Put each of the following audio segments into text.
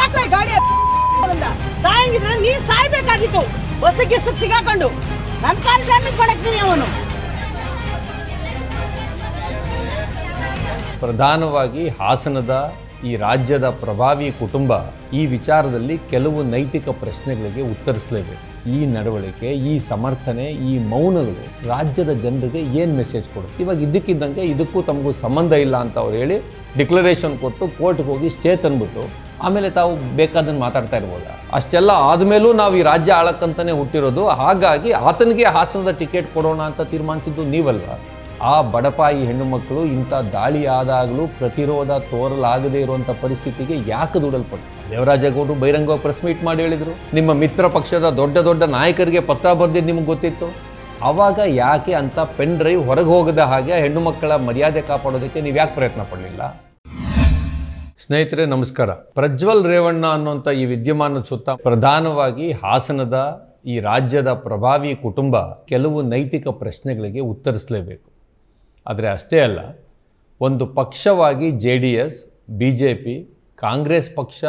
ಸುಟ್ಟಾಕ್ರೆ ಗಾಡಿ ಸಾಯಂಗಿದ್ರೆ ನೀ ಸಾಯ್ಬೇಕಾಗಿತ್ತು. ಹೊಸಕ್ಕೆ ಸಿಗಾಕೊಂಡು. ನನ್ನ ಅವನು. ಪ್ರಧಾನವಾಗಿ ಹಾಸನದ ಈ ರಾಜ್ಯದ ಪ್ರಭಾವಿ ಕುಟುಂಬ ಈ ವಿಚಾರದಲ್ಲಿ ಕೆಲವು ನೈತಿಕ ಪ್ರಶ್ನೆಗಳಿಗೆ ಉತ್ತರಿಸಲೇಬೇಕು. ಈ ನಡವಳಿಕೆ, ಈ ಸಮರ್ಥನೆ, ಈ ಮೌನಗಳು ರಾಜ್ಯದ ಜನರಿಗೆ ಏನು ಮೆಸೇಜ್ ಕೊಡುತ್ತೆ? ಇವಾಗ ಇದಕ್ಕಿದ್ದಂಗೆ ಇದಕ್ಕೂ ತಮಗೂ ಸಂಬಂಧ ಇಲ್ಲ ಅಂತ ಅವ್ರು ಹೇಳಿ ಡಿಕ್ಲರೇಷನ್ ಕೊಟ್ಟು ಕೋರ್ಟ್ಗೆ ಹೋಗಿ ಸ್ಟೇ ತಂದ್ಬಿಟ್ಟು ಆಮೇಲೆ ತಾವು ಬೇಕಾದನ್ನು ಮಾತಾಡ್ತಾ ಇರ್ಬೋದು. ಅಷ್ಟೆಲ್ಲ ಆದಮೇಲೂ ನಾವು ಈ ರಾಜ್ಯ ಆಳಕ್ಕಂತಲೇ ಹುಟ್ಟಿರೋದು. ಹಾಗಾಗಿ ಆತನಿಗೆ ಹಾಸನದ ಟಿಕೆಟ್ ಕೊಡೋಣ ಅಂತ ತೀರ್ಮಾನಿಸಿದ್ದು ನೀವಲ್ವ ಆ ಬಡಪಾಯಿ ಹೆಣ್ಣು ಮಕ್ಕಳು ಇಂಥ ದಾಳಿ ಆದಾಗಲೂ ಪ್ರತಿರೋಧ ತೋರಲಾಗದೇ ಇರುವಂಥ ಪರಿಸ್ಥಿತಿಗೆ ಯಾಕೆ ದುಡಲ್ಪಟ್ಟು ದೇವರಾಜೇಗೌಡರು ಬಹಿರಂಗ ಪ್ರೆಸ್ ಮೀಟ್ ಮಾಡಿ ಹೇಳಿದರು. ನಿಮ್ಮ ಮಿತ್ರ ಪಕ್ಷದ ದೊಡ್ಡ ದೊಡ್ಡ ನಾಯಕರಿಗೆ ಪತ್ರ ಬರೆದಿದ್ದು ನಿಮಗೆ ಗೊತ್ತಿತ್ತು. ಆವಾಗ ಯಾಕೆ ಅಂತ ಪೆನ್ ಡ್ರೈವ್ ಹೊರಗೆ ಹೋಗದ ಹಾಗೆ ಹೆಣ್ಣು ಮಕ್ಕಳ ಮರ್ಯಾದೆ ಕಾಪಾಡೋದಕ್ಕೆ ನೀವು ಯಾಕೆ ಪ್ರಯತ್ನ ಪಡಲಿಲ್ಲ? ಸ್ನೇಹಿತರೆ, ನಮಸ್ಕಾರ. ಪ್ರಜ್ವಲ್ ರೇವಣ್ಣ ಅನ್ನುವಂಥ ಈ ವಿದ್ಯಮಾನದ ಸುತ್ತ ಪ್ರಧಾನವಾಗಿ ಹಾಸನದ ಈ ರಾಜ್ಯದ ಪ್ರಭಾವಿ ಕುಟುಂಬ ಕೆಲವು ನೈತಿಕ ಪ್ರಶ್ನೆಗಳಿಗೆ ಉತ್ತರಿಸಲೇಬೇಕು. ಆದರೆ ಅಷ್ಟೇ ಅಲ್ಲ, ಒಂದು ಪಕ್ಷವಾಗಿ J D S, B J P, Congress ಪಕ್ಷ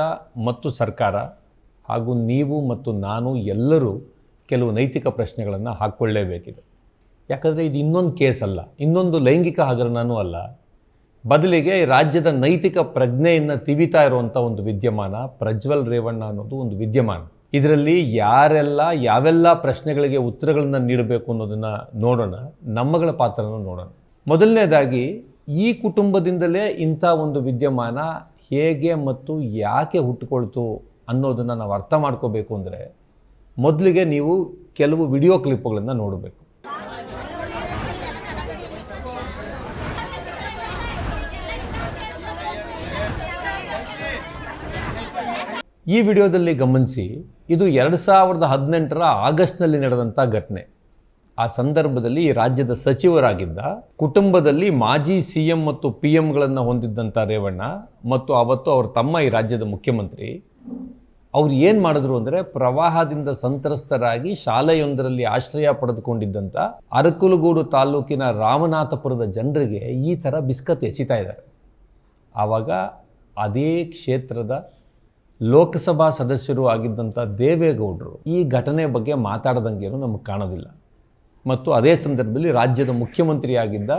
ಮತ್ತು ಸರ್ಕಾರ ಹಾಗೂ ನೀವು ಮತ್ತು ನಾನು ಎಲ್ಲರೂ ಕೆಲವು ನೈತಿಕ ಪ್ರಶ್ನೆಗಳನ್ನು ಹಾಕ್ಕೊಳ್ಳೇಬೇಕಿದೆ. ಯಾಕಂದರೆ ಇದು ಇನ್ನೊಂದು ಕೇಸ್ ಅಲ್ಲ, ಇನ್ನೊಂದು ಲೈಂಗಿಕ ಹಗರಣನೂ ಅಲ್ಲ. ಬದಲಿಗೆ ರಾಜ್ಯದ ನೈತಿಕ ಪ್ರಜ್ಞೆಯನ್ನು ತಿವಿತಾ ಇರುವಂಥ ಒಂದು ವಿದ್ಯಮಾನ, ಪ್ರಜ್ವಲ್ ರೇವಣ್ಣ ಅನ್ನೋದು ಒಂದು ವಿದ್ಯಮಾನ. ಇದರಲ್ಲಿ ಯಾರೆಲ್ಲ, ಯಾವೆಲ್ಲ ಪ್ರಶ್ನೆಗಳಿಗೆ ಉತ್ತರಗಳನ್ನು ನೀಡಬೇಕು ಅನ್ನೋದನ್ನು ನೋಡೋಣ, ನಮ್ಮಗಳ ಪಾತ್ರನ ನೋಡೋಣ. ಮೊದಲನೇದಾಗಿ, ಈ ಕುಟುಂಬದಿಂದಲೇ ಇಂಥ ಒಂದು ವಿದ್ಯಮಾನ ಹೇಗೆ ಮತ್ತು ಯಾಕೆ ಹುಟ್ಟುಕೊಳ್ತು ಅನ್ನೋದನ್ನು ನಾವು ಅರ್ಥ ಮಾಡ್ಕೋಬೇಕು ಅಂದರೆ, ಮೊದಲಿಗೆ ನೀವು ಕೆಲವು ವಿಡಿಯೋ ಕ್ಲಿಪ್ಗಳನ್ನು ನೋಡಬೇಕು. ಈ ವಿಡಿಯೋದಲ್ಲಿ ಗಮನಿಸಿ, ಇದು ಎರಡು ಸಾವಿರದ ಹದಿನೆಂಟರ ಆಗಸ್ಟ್ನಲ್ಲಿ ನಡೆದಂಥ ಘಟನೆ. ಆ ಸಂದರ್ಭದಲ್ಲಿ ರಾಜ್ಯದ ಸಚಿವರಾಗಿದ್ದ, ಕುಟುಂಬದಲ್ಲಿ ಮಾಜಿ ಸಿ ಎಂ ಮತ್ತು ಪಿ ಎಂಗಳನ್ನು ಹೊಂದಿದ್ದಂಥ ರೇವಣ್ಣ ಮತ್ತು ಅವತ್ತು ಅವ್ರ ತಮ್ಮ ಈ ರಾಜ್ಯದ ಮುಖ್ಯಮಂತ್ರಿ, ಅವ್ರು ಏನು ಮಾಡಿದ್ರು ಅಂದರೆ ಪ್ರವಾಹದಿಂದ ಸಂತ್ರಸ್ತರಾಗಿ ಶಾಲೆಯೊಂದರಲ್ಲಿ ಆಶ್ರಯ ಪಡೆದುಕೊಂಡಿದ್ದಂಥ ಅರಕುಲಗೂಡು ತಾಲೂಕಿನ ರಾಮನಾಥಪುರದ ಜನರಿಗೆ ಈ ಥರ ಬಿಸ್ಕತ್ ಎಸಿತಾ ಇದ್ದಾರೆ. ಆವಾಗ ಅದೇ ಕ್ಷೇತ್ರದ ಲೋಕಸಭಾ ಸದಸ್ಯರು ಆಗಿದ್ದಂಥ ದೇವೇಗೌಡರು ಈ ಘಟನೆ ಬಗ್ಗೆ ಮಾತಾಡದಂಗೇನು ನಮಗೆ ಕಾಣೋದಿಲ್ಲ. ಮತ್ತು ಅದೇ ಸಂದರ್ಭದಲ್ಲಿ ರಾಜ್ಯದ ಮುಖ್ಯಮಂತ್ರಿಯಾಗಿದ್ದ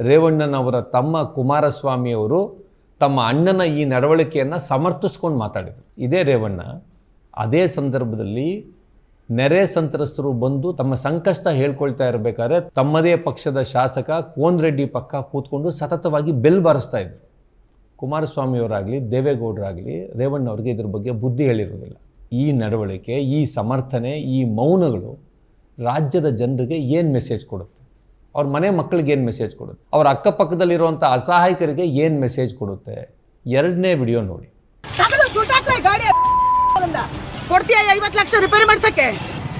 ರೇವಣ್ಣನವರ ತಮ್ಮ ಕುಮಾರಸ್ವಾಮಿಯವರು ತಮ್ಮ ಅಣ್ಣನ ಈ ನಡವಳಿಕೆಯನ್ನು ಸಮರ್ಥಿಸ್ಕೊಂಡು ಮಾತಾಡಿದರು. ಇದೇ ರೇವಣ್ಣ, ಅದೇ ಸಂದರ್ಭದಲ್ಲಿ ನೆರೆ ಸಂತ್ರಸ್ತರು ಬಂದು ತಮ್ಮ ಸಂಕಷ್ಟ ಹೇಳ್ಕೊಳ್ತಾ ಇರಬೇಕಾದ್ರೆ ತಮ್ಮದೇ ಪಕ್ಷದ ಶಾಸಕ ಕೋನ್ ರೆಡ್ಡಿ ಪಕ್ಕ ಕೂತ್ಕೊಂಡು ಸತತವಾಗಿ ಬೆಲ್ ಬಾರಿಸ್ತಾ ಇದ್ರು. ಕುಮಾರಸ್ವಾಮಿಯವರಾಗಲಿ, ದೇವೇಗೌಡರಾಗಲಿ, ರೇವಣ್ಣವ್ರಿಗೆ ಇದ್ರ ಬಗ್ಗೆ ಬುದ್ಧಿ ಹೇಳಿರೋದಿಲ್ಲ. ಈ ನಡವಳಿಕೆ, ಈ ಸಮರ್ಥನೆ, ಈ ಮೌನಗಳು ರಾಜ್ಯದ ಜನರಿಗೆ ಏನು ಮೆಸೇಜ್ ಕೊಡುತ್ತೆ? ಅವ್ರ ಮನೆ ಮಕ್ಕಳಿಗೆ ಏನು ಮೆಸೇಜ್ ಕೊಡುತ್ತೆ? ಅವ್ರ ಅಕ್ಕಪಕ್ಕದಲ್ಲಿರುವಂಥ ಅಸಹಾಯಕರಿಗೆ ಏನು ಮೆಸೇಜ್ ಕೊಡುತ್ತೆ? ಎರಡನೇ ವಿಡಿಯೋ ನೋಡಿ. ಕೊಡ್ತೀಯ ಐವತ್ತು ಲಕ್ಷ ರಿಪೇರಿ ಮಾಡ್ಸಕ್ಕೆ?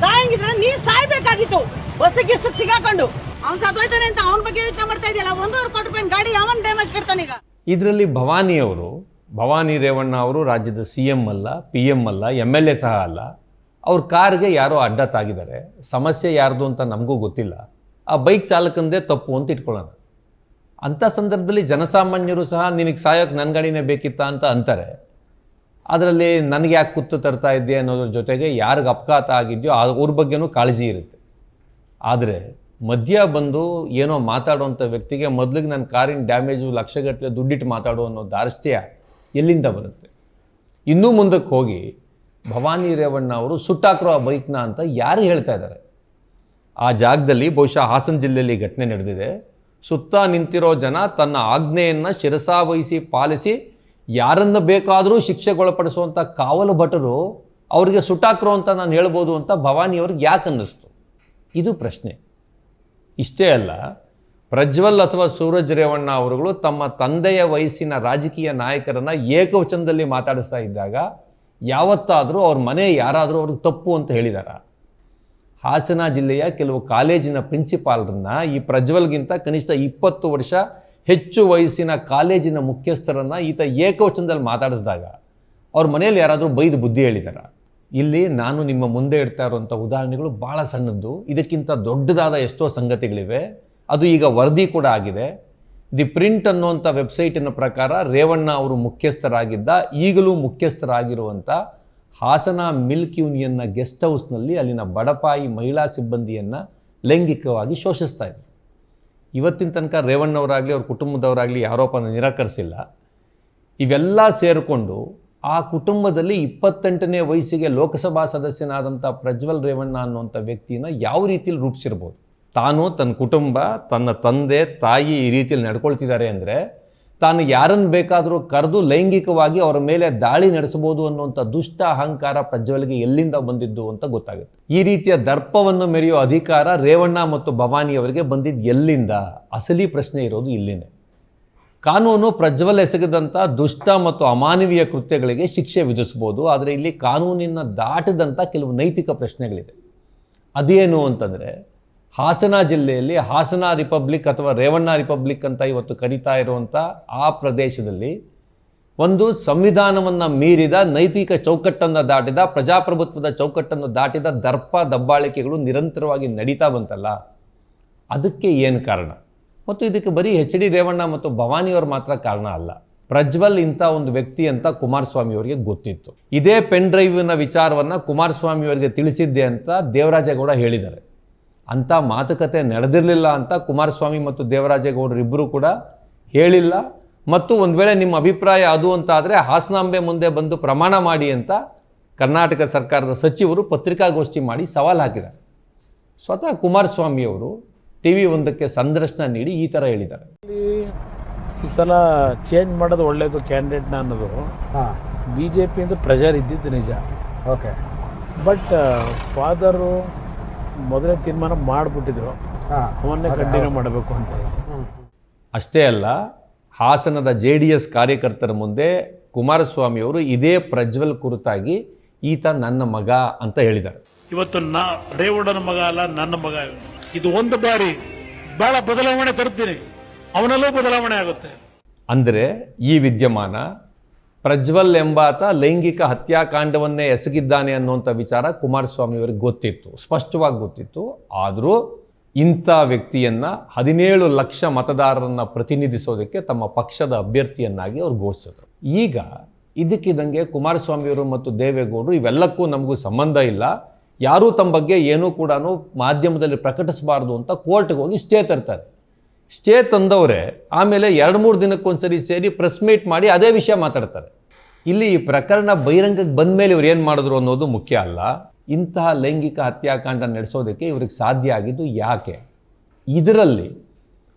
ಸಾಯಂಗಿದ್ರೆ ನೀ ಸಾಯ್ಬೇಕಾಗಿತ್ತು. ಬಸ್ಸಿಗೆ ಸಿಗಾಕೊಂಡು. ಅವ್ನು ಸತ್ತೋಯ್ತಾನೆ ಅಂತ ಅವನ ಬಗ್ಗೆ ಯೋಚನೆ ಮಾಡ್ತಾ ಇದೆಯಲ್ಲ, ಒಂದೂವರೆ ಕೋಟಿ ರೂಪಾಯಿ ಗಾಡಿ ಯಾವನ್ ಡ್ಯಾಮೇಜ್ ಕಟ್ತಾನೀಗ? ಇದರಲ್ಲಿ ಭವಾನಿಯವರು ಭವಾನಿ ರೇವಣ್ಣ ಅವರು ರಾಜ್ಯದ ಸಿ ಎಂ ಅಲ್ಲ, ಪಿ ಎಂ ಅಲ್ಲ ಎಂ ಎಲ್ ಎ ಸಹ ಅಲ್ಲ, ಅವ್ರ ಕಾರ್ಗೆ ಯಾರೋ ಅಡ್ಡ ತಾಗಿದ್ದಾರೆ. ಸಮಸ್ಯೆ ಯಾರ್ದು ಅಂತ ನಮಗೂ ಗೊತ್ತಿಲ್ಲ. ಆ ಬೈಕ್ ಚಾಲಕಂದೇ ತಪ್ಪು ಅಂತ ಇಟ್ಕೊಳ್ಳೋಣ. ಅಂಥ ಸಂದರ್ಭದಲ್ಲಿ ಜನಸಾಮಾನ್ಯರು ಸಹ ನಿನಗೆ ಸಾಯೋಕ್ಕೆ ನನ್ನ ಗಾಡಿನೇ ಬೇಕಿತ್ತಾ ಅಂತ ಅಂತಾರೆ. ಅದರಲ್ಲಿ ನನಗೆ ಯಾಕೆ ಕುತ್ತು ತರ್ತಾ ಇದ್ದೆ ಅನ್ನೋದ್ರ ಜೊತೆಗೆ ಯಾರಿಗೆ ಅಪಘಾತ ಆಗಿದೆಯೋ ಅವ್ರ ಬಗ್ಗೆನೂ ಕಾಳಜಿ ಇರುತ್ತೆ. ಆದರೆ ಮಧ್ಯ ಬಂದು ಏನೋ ಮಾತಾಡುವಂಥ ವ್ಯಕ್ತಿಗೆ ಮೊದಲಿಗೆ ನನ್ನ ಕಾರಿನ ಡ್ಯಾಮೇಜು, ಲಕ್ಷಗಟ್ಟಲೆ ದುಡ್ಡಿಟ್ಟು ಮಾತಾಡೋ ಅನ್ನೋ ದಾರ್ಷ್ಟ್ಯ ಎಲ್ಲಿಂದ ಬರುತ್ತೆ? ಇನ್ನೂ ಮುಂದಕ್ಕೆ ಹೋಗಿ ಭವಾನಿ ರೇವಣ್ಣ ಅವರು ಸುಟ್ಟಾಕ್ರೋ ಆ ಬೈಕ್ನ ಅಂತ ಯಾರು ಹೇಳ್ತಾ ಇದ್ದಾರೆ? ಆ ಜಾಗದಲ್ಲಿ ಬಹುಶಃ ಹಾಸನ ಜಿಲ್ಲೆಯಲ್ಲಿ ಘಟನೆ ನಡೆದಿದೆ. ಸುತ್ತ ನಿಂತಿರೋ ಜನ ತನ್ನ ಆಜ್ಞೆಯನ್ನು ಶಿರಸಾವಹಿಸಿ ಪಾಲಿಸಿ ಯಾರನ್ನು ಬೇಕಾದರೂ ಶಿಕ್ಷೆಗೊಳಪಡಿಸುವಂಥ ಕಾವಲು ಭಟರು ಅವರಿಗೆ ಸುಟ್ಟಾಕ್ರೋ ಅಂತ ನಾನು ಹೇಳ್ಬೋದು ಅಂತ ಭವಾನಿಯವ್ರಿಗೆ ಯಾಕೆ ಅನ್ನಿಸ್ತು? ಇದು ಪ್ರಶ್ನೆ. ಇಷ್ಟೇ ಅಲ್ಲ, ಪ್ರಜ್ವಲ್ ಅಥವಾ ಸೂರಜ್ ರೇವಣ್ಣ ಅವರುಗಳು ತಮ್ಮ ತಂದೆಯ ವಯಸ್ಸಿನ ರಾಜಕೀಯ ನಾಯಕರನ್ನ ಏಕವಚನದಲ್ಲಿ ಮಾತಾಡಿಸ್ತಾ ಇದ್ದಾಗ ಯಾವತ್ತಾದರೂ ಅವ್ರ ಮನೆ ಯಾರಾದರೂ ಅವ್ರಿಗೆ ತಪ್ಪು ಅಂತ ಹೇಳಿದಾರ? ಹಾಸನ ಜಿಲ್ಲೆಯ ಕೆಲವು ಕಾಲೇಜಿನ ಪ್ರಿನ್ಸಿಪಾಲ್ರನ್ನ ಈ ಪ್ರಜ್ವಲ್ಗಿಂತ ಕನಿಷ್ಠ ಇಪ್ಪತ್ತು ವರ್ಷ ಹೆಚ್ಚು ವಯಸ್ಸಿನ ಕಾಲೇಜಿನ ಮುಖ್ಯಸ್ಥರನ್ನು ಈತ ಏಕವಚನದಲ್ಲಿ ಮಾತಾಡಿಸಿದಾಗ ಅವ್ರ ಮನೆಯಲ್ಲಿ ಯಾರಾದರೂ ಬೈದು ಬುದ್ಧಿ ಹೇಳಿದಾರ? ಇಲ್ಲಿ ನಾನು ನಿಮ್ಮ ಮುಂದೆ ಇಡ್ತಾ ಇರುವಂಥ ಉದಾಹರಣೆಗಳು ಭಾಳ ಸಣ್ಣದ್ದು. ಇದಕ್ಕಿಂತ ದೊಡ್ಡದಾದ ಎಷ್ಟೋ ಸಂಗತಿಗಳಿವೆ. ಅದು ಈಗ ವರದಿ ಕೂಡ ಆಗಿದೆ. ದಿ ಪ್ರಿಂಟ್ ಅನ್ನುವಂಥ ವೆಬ್ಸೈಟಿನ ಪ್ರಕಾರ ರೇವಣ್ಣ ಅವರು ಮುಖ್ಯಸ್ಥರಾಗಿದ್ದ, ಈಗಲೂ ಮುಖ್ಯಸ್ಥರಾಗಿರುವಂಥ ಹಾಸನ ಮಿಲ್ಕ್ ಯೂನಿಯನ್ನ ಗೆಸ್ಟ್ ಹೌಸ್ನಲ್ಲಿ ಅಲ್ಲಿನ ಬಡಪಾಯಿ ಮಹಿಳಾ ಸಿಬ್ಬಂದಿಯನ್ನು ಲೈಂಗಿಕವಾಗಿ ಶೋಷಿಸ್ತಾ ಇದ್ರು. ಇವತ್ತಿನ ತನಕ ರೇವಣ್ಣವರಾಗಲಿ, ಅವ್ರ ಕುಟುಂಬದವರಾಗಲಿ ಆರೋಪನ ನಿರಾಕರಿಸಿಲ್ಲ. ಇವೆಲ್ಲ ಸೇರಿಕೊಂಡು ಆ ಕುಟುಂಬದಲ್ಲಿ ಇಪ್ಪತ್ತೆಂಟನೇ ವಯಸ್ಸಿಗೆ ಲೋಕಸಭಾ ಸದಸ್ಯನಾದಂಥ ಪ್ರಜ್ವಲ್ ರೇವಣ್ಣ ಅನ್ನುವಂಥ ವ್ಯಕ್ತಿನ ಯಾವ ರೀತಿಯಲ್ಲಿ ರೂಪಿಸಿರ್ಬೋದು? ತಾನು ತನ್ನ ಕುಟುಂಬ, ತನ್ನ ತಂದೆ, ತಾಯಿ ಈ ರೀತಿಯಲ್ಲಿ ನಡ್ಕೊಳ್ತಿದ್ದಾರೆ ಅಂದರೆ ತಾನು ಯಾರನ್ನು ಬೇಕಾದರೂ ಕರೆದು ಲೈಂಗಿಕವಾಗಿ ಅವರ ಮೇಲೆ ದಾಳಿ ನಡೆಸಬಹುದು ಅನ್ನುವಂಥ ದುಷ್ಟ ಅಹಂಕಾರ ಪ್ರಜ್ವಲ್ಗೆ ಎಲ್ಲಿಂದ ಬಂದಿದ್ದು ಅಂತ ಗೊತ್ತಾಗುತ್ತೆ. ಈ ರೀತಿಯ ದರ್ಪವನ್ನು ಮೆರೆಯುವ ಅಧಿಕಾರ ರೇವಣ್ಣ ಮತ್ತು ಭವಾನಿಯವರಿಗೆ ಬಂದಿದ್ದು ಎಲ್ಲಿಂದ? ಅಸಲಿ ಪ್ರಶ್ನೆ ಇರೋದು ಇಲ್ಲಿನೇ. ಕಾನೂನು ಪ್ರಜ್ವಲ ಎಸಗಿದಂಥ ದುಷ್ಟ ಮತ್ತು ಅಮಾನವೀಯ ಕೃತ್ಯಗಳಿಗೆ ಶಿಕ್ಷೆ ವಿಧಿಸ್ಬೋದು ಆದರೆ ಇಲ್ಲಿ ಕಾನೂನಿನ ದಾಟದಂಥ ಕೆಲವು ನೈತಿಕ ಪ್ರಶ್ನೆಗಳಿದೆ. ಅದೇನು ಅಂತಂದರೆ, ಹಾಸನ ಜಿಲ್ಲೆಯಲ್ಲಿ ಹಾಸನ ರಿಪಬ್ಲಿಕ್ ಅಥವಾ ರೇವಣ್ಣ ರಿಪಬ್ಲಿಕ್ ಅಂತ ಇವತ್ತು ಕರೀತಾ ಇರುವಂಥ ಆ ಪ್ರದೇಶದಲ್ಲಿ ಒಂದು ಸಂವಿಧಾನವನ್ನು ಮೀರಿದ, ನೈತಿಕ ಚೌಕಟ್ಟನ್ನು ದಾಟಿದ, ಪ್ರಜಾಪ್ರಭುತ್ವದ ಚೌಕಟ್ಟನ್ನು ದಾಟಿದ ದರ್ಪ ದಬ್ಬಾಳಿಕೆಗಳು ನಿರಂತರವಾಗಿ ನಡೀತಾ ಬಂತಲ್ಲ, ಅದಕ್ಕೆ ಏನು ಕಾರಣ? ಮತ್ತು ಇದಕ್ಕೆ ಬರೀ ಎಚ್ ಡಿ ರೇವಣ್ಣ ಮತ್ತು ಭವಾನಿಯವರು ಮಾತ್ರ ಕಾರಣ ಅಲ್ಲ. ಪ್ರಜ್ವಲ್ ಇಂಥ ಒಂದು ವ್ಯಕ್ತಿ ಅಂತ ಕುಮಾರಸ್ವಾಮಿ ಅವರಿಗೆ ಗೊತ್ತಿತ್ತು. ಇದೇ ಪೆನ್ ಡ್ರೈವಿನ ವಿಚಾರವನ್ನು ಕುಮಾರಸ್ವಾಮಿ ಅವರಿಗೆ ತಿಳಿಸಿದ್ದೆ ಅಂತ ದೇವರಾಜೇಗೌಡ ಹೇಳಿದ್ದಾರೆ. ಅಂಥ ಮಾತುಕತೆ ನಡೆದಿರಲಿಲ್ಲ ಅಂತ ಕುಮಾರಸ್ವಾಮಿ ಮತ್ತು ದೇವರಾಜೇಗೌಡರು ಇಬ್ಬರು ಕೂಡ ಹೇಳಿಲ್ಲ. ಮತ್ತು ಒಂದು ವೇಳೆ ನಿಮ್ಮ ಅಭಿಪ್ರಾಯ ಅದು ಅಂತ ಆದರೆ ಹಾಸನಾಂಬೆ ಮುಂದೆ ಬಂದು ಪ್ರಮಾಣ ಮಾಡಿ ಅಂತ ಕರ್ನಾಟಕ ಸರ್ಕಾರದ ಸಚಿವರು ಪತ್ರಿಕಾಗೋಷ್ಠಿ ಮಾಡಿ ಸವಾಲು ಹಾಕಿದ್ದಾರೆ. ಸ್ವತಃ ಕುಮಾರಸ್ವಾಮಿಯವರು ಟಿ ವಿ ಒಂದಕ್ಕೆ ಸಂದರ್ಶನ ನೀಡಿ ಈ ಥರ ಹೇಳಿದ್ದಾರೆ. ಇಲ್ಲಿ ಈ ಸಲ ಚೇಂಜ್ ಮಾಡೋದು ಒಳ್ಳೇದು ಕ್ಯಾಂಡಿಡೇಟ್ನ ಅನ್ನೋದು. ಹಾಂ. ಬಿ ಜೆ ಪಿಯಿಂದ ಪ್ರೆಷರ್ ಇದ್ದಿದ್ದು ನಿಜ. ಓಕೆ ಬಟ್ ಫಾದರು ಮೊದಲೇ ತೀರ್ಮಾನ ಮಾಡಿಬಿಟ್ಟಿದ್ರು. ಹಾಂ. ಅವನ್ನೇ ಕಂಟಿನ್ಯೂ ಮಾಡಬೇಕು ಅಂತ ಹೇಳಿ. ಅಷ್ಟೇ ಅಲ್ಲ ಹಾಸನದ ಜೆ ಡಿ ಎಸ್ ಕಾರ್ಯಕರ್ತರ ಮುಂದೆ ಕುಮಾರಸ್ವಾಮಿಯವರು ಇದೇ ಪ್ರಜ್ವಲ್ ಕುರಿತಾಗಿ ಈತ ನನ್ನ ಮಗ ಅಂತ ಹೇಳಿದ್ದಾರೆ. ಇವತ್ತು ನಾ ರೇವಣ್ಣನ ಮಗ ಅಲ್ಲ ನನ್ನ ಮಗ ಇದು ಒಂದು ಬಾರಿ ಬಹಳ ಬದಲಾವಣೆ ತರ್ತೀನಿ ಅವನಲ್ಲೂ ಬದಲಾವಣೆ ಆಗುತ್ತೆ. ಅಂದರೆ ಈ ವಿದ್ಯಮಾನ ಪ್ರಜ್ವಲ್ ಎಂಬಾತ ಲೈಂಗಿಕ ಹತ್ಯಾಕಾಂಡವನ್ನೇ ಎಸಗಿದ್ದಾನೆ ಅನ್ನುವಂಥ ವಿಚಾರ ಕುಮಾರಸ್ವಾಮಿಯವರಿಗೆ ಗೊತ್ತಿತ್ತು, ಸ್ಪಷ್ಟವಾಗಿ ಗೊತ್ತಿತ್ತು. ಆದರೂ ಇಂಥ ವ್ಯಕ್ತಿಯನ್ನು ಹದಿನೇಳು ಲಕ್ಷ ಮತದಾರರನ್ನು ಪ್ರತಿನಿಧಿಸೋದಕ್ಕೆ ತಮ್ಮ ಪಕ್ಷದ ಅಭ್ಯರ್ಥಿಯನ್ನಾಗಿ ಅವ್ರು ಘೋಷಿಸಿದ್ರು. ಈಗ ಇದಕ್ಕಿದ್ದಂಗೆ ಕುಮಾರಸ್ವಾಮಿಯವರು ಮತ್ತು ದೇವೇಗೌಡರು ಇವೆಲ್ಲಕ್ಕೂ ನಮಗೂ ಸಂಬಂಧ ಇಲ್ಲ. ಯಾರೂ ತಮ್ಮ ಬಗ್ಗೆ ಏನೂ ಕೂಡ ಮಾಧ್ಯಮದಲ್ಲಿ ಪ್ರಕಟಿಸಬಾರ್ದು ಅಂತ ಕೋರ್ಟ್ಗೆ ಹೋಗಿ ಸ್ಟೇ ತರ್ತಾರೆ. ಸ್ಟೇ ತಂದವರೇ ಆಮೇಲೆ ಎರಡು ಮೂರು ದಿನಕ್ಕೊಂದ್ಸರಿ ಸೇರಿ ಪ್ರೆಸ್ ಮೀಟ್ ಮಾಡಿ ಅದೇ ವಿಷಯ ಮಾತಾಡ್ತಾರೆ. ಇಲ್ಲಿ ಈ ಪ್ರಕರಣ ಬಹಿರಂಗಕ್ಕೆ ಬಂದ ಮೇಲೆ ಇವ್ರು ಏನು ಮಾಡಿದ್ರು ಅನ್ನೋದು ಮುಖ್ಯ ಅಲ್ಲ. ಇಂತಹ ಲೈಂಗಿಕ ಹತ್ಯಾಕಾಂಡ ನಡೆಸೋದಕ್ಕೆ ಇವ್ರಿಗೆ ಸಾಧ್ಯ ಆಗಿದ್ದು ಯಾಕೆ? ಇದರಲ್ಲಿ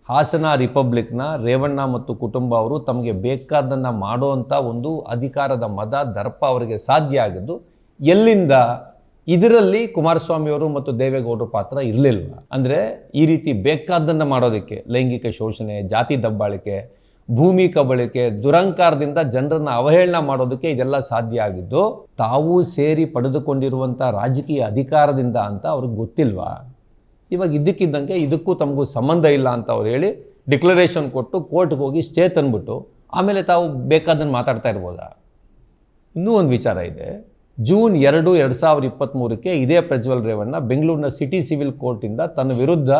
ಹಾಸನ ರಿಪಬ್ಲಿಕ್ನ ರೇವಣ್ಣ ಮತ್ತು ಕುಟುಂಬ ಅವರು ತಮಗೆ ಬೇಕಾದ್ದನ್ನು ಮಾಡುವಂಥ ಒಂದು ಅಧಿಕಾರದ ಮದ ದರ್ಪ ಅವರಿಗೆ ಸಾಧ್ಯ ಆಗಿದ್ದು ಎಲ್ಲಿಂದ ಇದರಲ್ಲಿ ಕುಮಾರಸ್ವಾಮಿಯವರು ಮತ್ತು ದೇವೇಗೌಡರ ಪಾತ್ರ ಇರಲಿಲ್ಲ ಅಂದರೆ ಈ ರೀತಿ ಬೇಕಾದ್ದನ್ನು ಮಾಡೋದಕ್ಕೆ, ಲೈಂಗಿಕ ಶೋಷಣೆ, ಜಾತಿ ದಬ್ಬಾಳಿಕೆ, ಭೂಮಿ ಕಬಳಿಕೆ, ದುರಂಕಾರದಿಂದ ಜನರನ್ನು ಅವಹೇಳನ ಮಾಡೋದಕ್ಕೆ ಇದೆಲ್ಲ ಸಾಧ್ಯ ಆಗಿದ್ದು, ತಾವು ಸೇರಿ ಪಡೆದುಕೊಂಡಿರುವಂಥ ರಾಜಕೀಯ ಅಧಿಕಾರದಿಂದ ಅಂತ ಅವ್ರಿಗೆ ಗೊತ್ತಿಲ್ವಾ? ಇವಾಗ ಇದ್ದಕ್ಕಿದ್ದಂಗೆ ಇದಕ್ಕೂ ತಮಗೂ ಸಂಬಂಧ ಇಲ್ಲ ಅಂತ ಅವ್ರು ಹೇಳಿ ಡಿಕ್ಲರೇಷನ್ ಕೊಟ್ಟು ಕೋರ್ಟ್ಗೆ ಹೋಗಿ ಸ್ಟೇ ತಂದ್ಬಿಟ್ಟು, ಆಮೇಲೆ ತಾವು ಬೇಕಾದನ್ನು ಮಾತಾಡ್ತಾ ಇರ್ಬೋದಾ? ಇನ್ನೂ ಒಂದು ವಿಚಾರ ಇದೆ. ಜೂನ್ ಎರಡು ಎರಡು ಸಾವಿರದ ಇಪ್ಪತ್ತ್ಮೂರಕ್ಕೆ ಇದೇ ಪ್ರಜ್ವಲ್ ರೇವಣ್ಣ ಬೆಂಗಳೂರಿನ ಸಿಟಿ ಸಿವಿಲ್ ಕೋರ್ಟಿಂದ ತನ್ನ ವಿರುದ್ಧ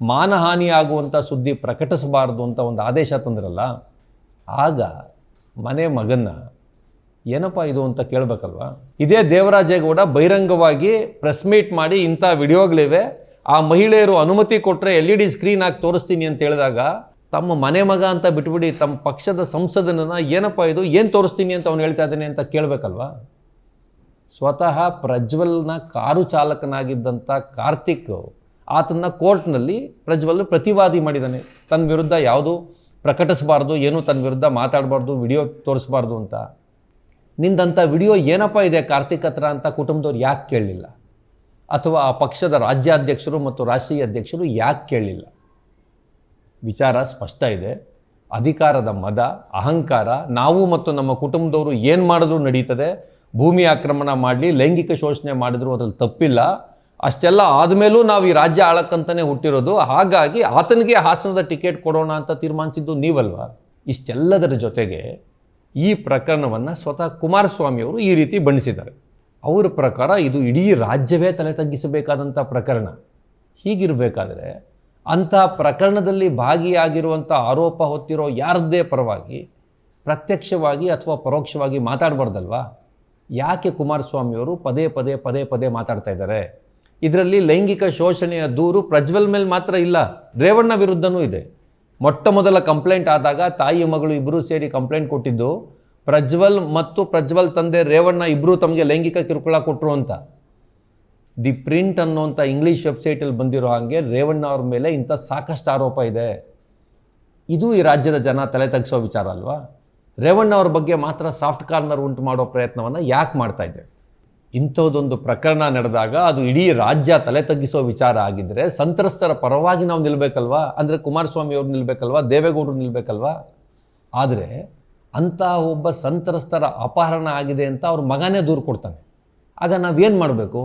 ಮಾನಹಾನಿಯಾಗುವಂಥ ಸುದ್ದಿ ಪ್ರಕಟಿಸಬಾರ್ದು ಅಂತ ಒಂದು ಆದೇಶ ತಂದ್ರಲ್ಲ. ಆಗ ಮನೆ ಮಗನ್ನ ಏನಪ್ಪ ಇದು ಅಂತ ಕೇಳಬೇಕಲ್ವಾ? ಇದೇ ದೇವರಾಜೇಗೌಡ ಬಹಿರಂಗವಾಗಿ ಪ್ರೆಸ್ ಮೀಟ್ ಮಾಡಿ ಇಂಥ ವಿಡಿಯೋಗಳಿವೆ. ಆ ಮಹಿಳೆಯರು ಅನುಮತಿ ಕೊಟ್ಟರೆ ಎಲ್ ಇ ಡಿ ಸ್ಕ್ರೀನ್ ಹಾಕಿ ತೋರಿಸ್ತೀನಿ ಅಂತ ಹೇಳಿದಾಗ ತಮ್ಮ ಮನೆ ಮಗ ಅಂತ ಬಿಟ್ಬಿಡಿ, ತಮ್ಮ ಪಕ್ಷದ ಸಂಸದನನ್ನು ಏನಪ್ಪ ಇದು, ಏನು ತೋರಿಸ್ತೀನಿ ಅಂತ ಅವ್ನು ಹೇಳ್ತಾ ಇದ್ದಾನೆ ಅಂತ ಕೇಳಬೇಕಲ್ವಾ? ಸ್ವತಃ ಪ್ರಜ್ವಲ್ನ ಕಾರು ಚಾಲಕನಾಗಿದ್ದಂಥ ಕಾರ್ತಿಕ್ ಆತನ ಕೋರ್ಟ್ನಲ್ಲಿ ಪ್ರಜ್ವಲ್ ಪ್ರತಿವಾದಿ ಮಾಡಿದ್ದಾನೆ ತನ್ನ ವಿರುದ್ಧ ಯಾವುದು ಪ್ರಕಟಿಸಬಾರ್ದು, ಏನು ತನ್ನ ವಿರುದ್ಧ ಮಾತಾಡಬಾರ್ದು, ವಿಡಿಯೋ ತೋರಿಸ್ಬಾರ್ದು ಅಂತ. ನಿಂದಂಥ ವಿಡಿಯೋ ಏನಪ್ಪ ಇದೆ ಕಾರ್ತಿಕ್ ಹತ್ರ ಅಂತ ಕುಟುಂಬದವ್ರು ಯಾಕೆ ಕೇಳಲಿಲ್ಲ ಅಥವಾ ಆ ಪಕ್ಷದ ರಾಜ್ಯಾಧ್ಯಕ್ಷರು ಮತ್ತು ರಾಷ್ಟ್ರೀಯ ಅಧ್ಯಕ್ಷರು ಯಾಕೆ ಕೇಳಲಿಲ್ಲ ವಿಚಾರ ಸ್ಪಷ್ಟ ಇದೆ. ಅಧಿಕಾರದ ಮದ, ಅಹಂಕಾರ, ನಾವು ಮತ್ತು ನಮ್ಮ ಕುಟುಂಬದವರು ಏನು ಮಾಡಿದ್ರೂ ನಡೀತದೆ. ಭೂಮಿ ಆಕ್ರಮಣ ಮಾಡಲಿ, ಲೈಂಗಿಕ ಶೋಷಣೆ ಮಾಡಿದ್ರು ಅದ್ರಲ್ಲಿ ತಪ್ಪಿಲ್ಲ. ಅಷ್ಟೆಲ್ಲ ಆದಮೇಲೂ ನಾವು ಈ ರಾಜ್ಯ ಆಳಕ್ಕಂತಲೇ ಹುಟ್ಟಿರೋದು. ಹಾಗಾಗಿ ಆತನಿಗೆ ಹಾಸನದ ಟಿಕೆಟ್ ಕೊಡೋಣ ಅಂತ ತೀರ್ಮಾನಿಸಿದ್ದು ನೀವಲ್ವಾ? ಇಷ್ಟೆಲ್ಲದರ ಜೊತೆಗೆ ಈ ಪ್ರಕರಣವನ್ನು ಸ್ವತಃ ಕುಮಾರಸ್ವಾಮಿಯವರು ಈ ರೀತಿ ಬಣ್ಣಿಸಿದ್ದಾರೆ. ಅವರ ಪ್ರಕಾರ ಇದು ಇಡೀ ರಾಜ್ಯವೇ ತಲೆ ತಗ್ಗಿಸಬೇಕಾದಂಥ ಪ್ರಕರಣ. ಹೀಗಿರಬೇಕಾದ್ರೆ ಅಂಥ ಪ್ರಕರಣದಲ್ಲಿ ಭಾಗಿಯಾಗಿರುವಂಥ ಆರೋಪ ಹೊತ್ತಿರೋ ಯಾರದ್ದೇ ಪರವಾಗಿ ಪ್ರತ್ಯಕ್ಷವಾಗಿ ಅಥವಾ ಪರೋಕ್ಷವಾಗಿ ಮಾತಾಡಬಾರ್ದಲ್ವಾ? ಯಾಕೆ ಕುಮಾರಸ್ವಾಮಿಯವರು ಪದೇ ಪದೇ ಪದೇ ಪದೇ ಮಾತಾಡ್ತಾ ಇದ್ದಾರೆ? ಇದರಲ್ಲಿ ಲೈಂಗಿಕ ಶೋಷಣೆಯ ದೂರು ಪ್ರಜ್ವಲ್ ಮೇಲೆ ಮಾತ್ರ ಇಲ್ಲ. ರೇವಣ್ಣ ವಿರುದ್ಧನೂ ಇದೆ. ಮೊಟ್ಟ ಮೊದಲ ಕಂಪ್ಲೇಂಟ್ ಆದಾಗ ತಾಯಿ ಮಗಳು ಇಬ್ಬರೂ ಸೇರಿ ಕಂಪ್ಲೇಂಟ್ ಕೊಟ್ಟಿದ್ದು, ಪ್ರಜ್ವಲ್ ಮತ್ತು ಪ್ರಜ್ವಲ್ ತಂದೆ ರೇವಣ್ಣ ಇಬ್ಬರೂ ತಮಗೆ ಲೈಂಗಿಕ ಕಿರುಕುಳ ಕೊಟ್ಟರು ಅಂತ. ದಿ ಪ್ರಿಂಟ್ ಅನ್ನೋಂಥ ಇಂಗ್ಲೀಷ್ ವೆಬ್ಸೈಟಲ್ಲಿ ಬಂದಿರೋ ಹಾಗೆ ರೇವಣ್ಣ ಅವ್ರ ಮೇಲೆ ಇಂಥ ಸಾಕಷ್ಟು ಆರೋಪ ಇದೆ. ಇದು ಈ ರಾಜ್ಯದ ಜನ ತಲೆ ತಗ್ಸೋ ವಿಚಾರ ಅಲ್ವಾ? ರೇವಣ್ಣ ಅವ್ರ ಬಗ್ಗೆ ಮಾತ್ರ ಸಾಫ್ಟ್ ಕಾರ್ನರ್ ಉಂಟು ಮಾಡೋ ಪ್ರಯತ್ನವನ್ನು ಯಾಕೆ ಮಾಡ್ತಾ ಇದ್ದೆ ಇಂಥದ್ದೊಂದು ಪ್ರಕರಣ ನಡೆದಾಗ ಅದು ಇಡೀ ರಾಜ್ಯ ತಲೆ ತಗ್ಗಿಸೋ ವಿಚಾರ ಆಗಿದ್ದರೆ ಸಂತ್ರಸ್ತರ ಪರವಾಗಿ ನಾವು ನಿಲ್ಲಬೇಕಲ್ವಾ ಅಂದರೆ ಕುಮಾರಸ್ವಾಮಿ ಅವ್ರು ನಿಲ್ಲಬೇಕಲ್ವಾ ದೇವೇಗೌಡರು ನಿಲ್ಲಬೇಕಲ್ವಾ ಆದರೆ ಅಂತಹ ಒಬ್ಬ ಸಂತ್ರಸ್ತರ ಅಪಹರಣ ಆಗಿದೆ ಅಂತ ಅವ್ರ ಮಗನೇ ದೂರು ಕೊಡ್ತಾನೆ. ಆಗ ನಾವೇನು ಮಾಡಬೇಕು?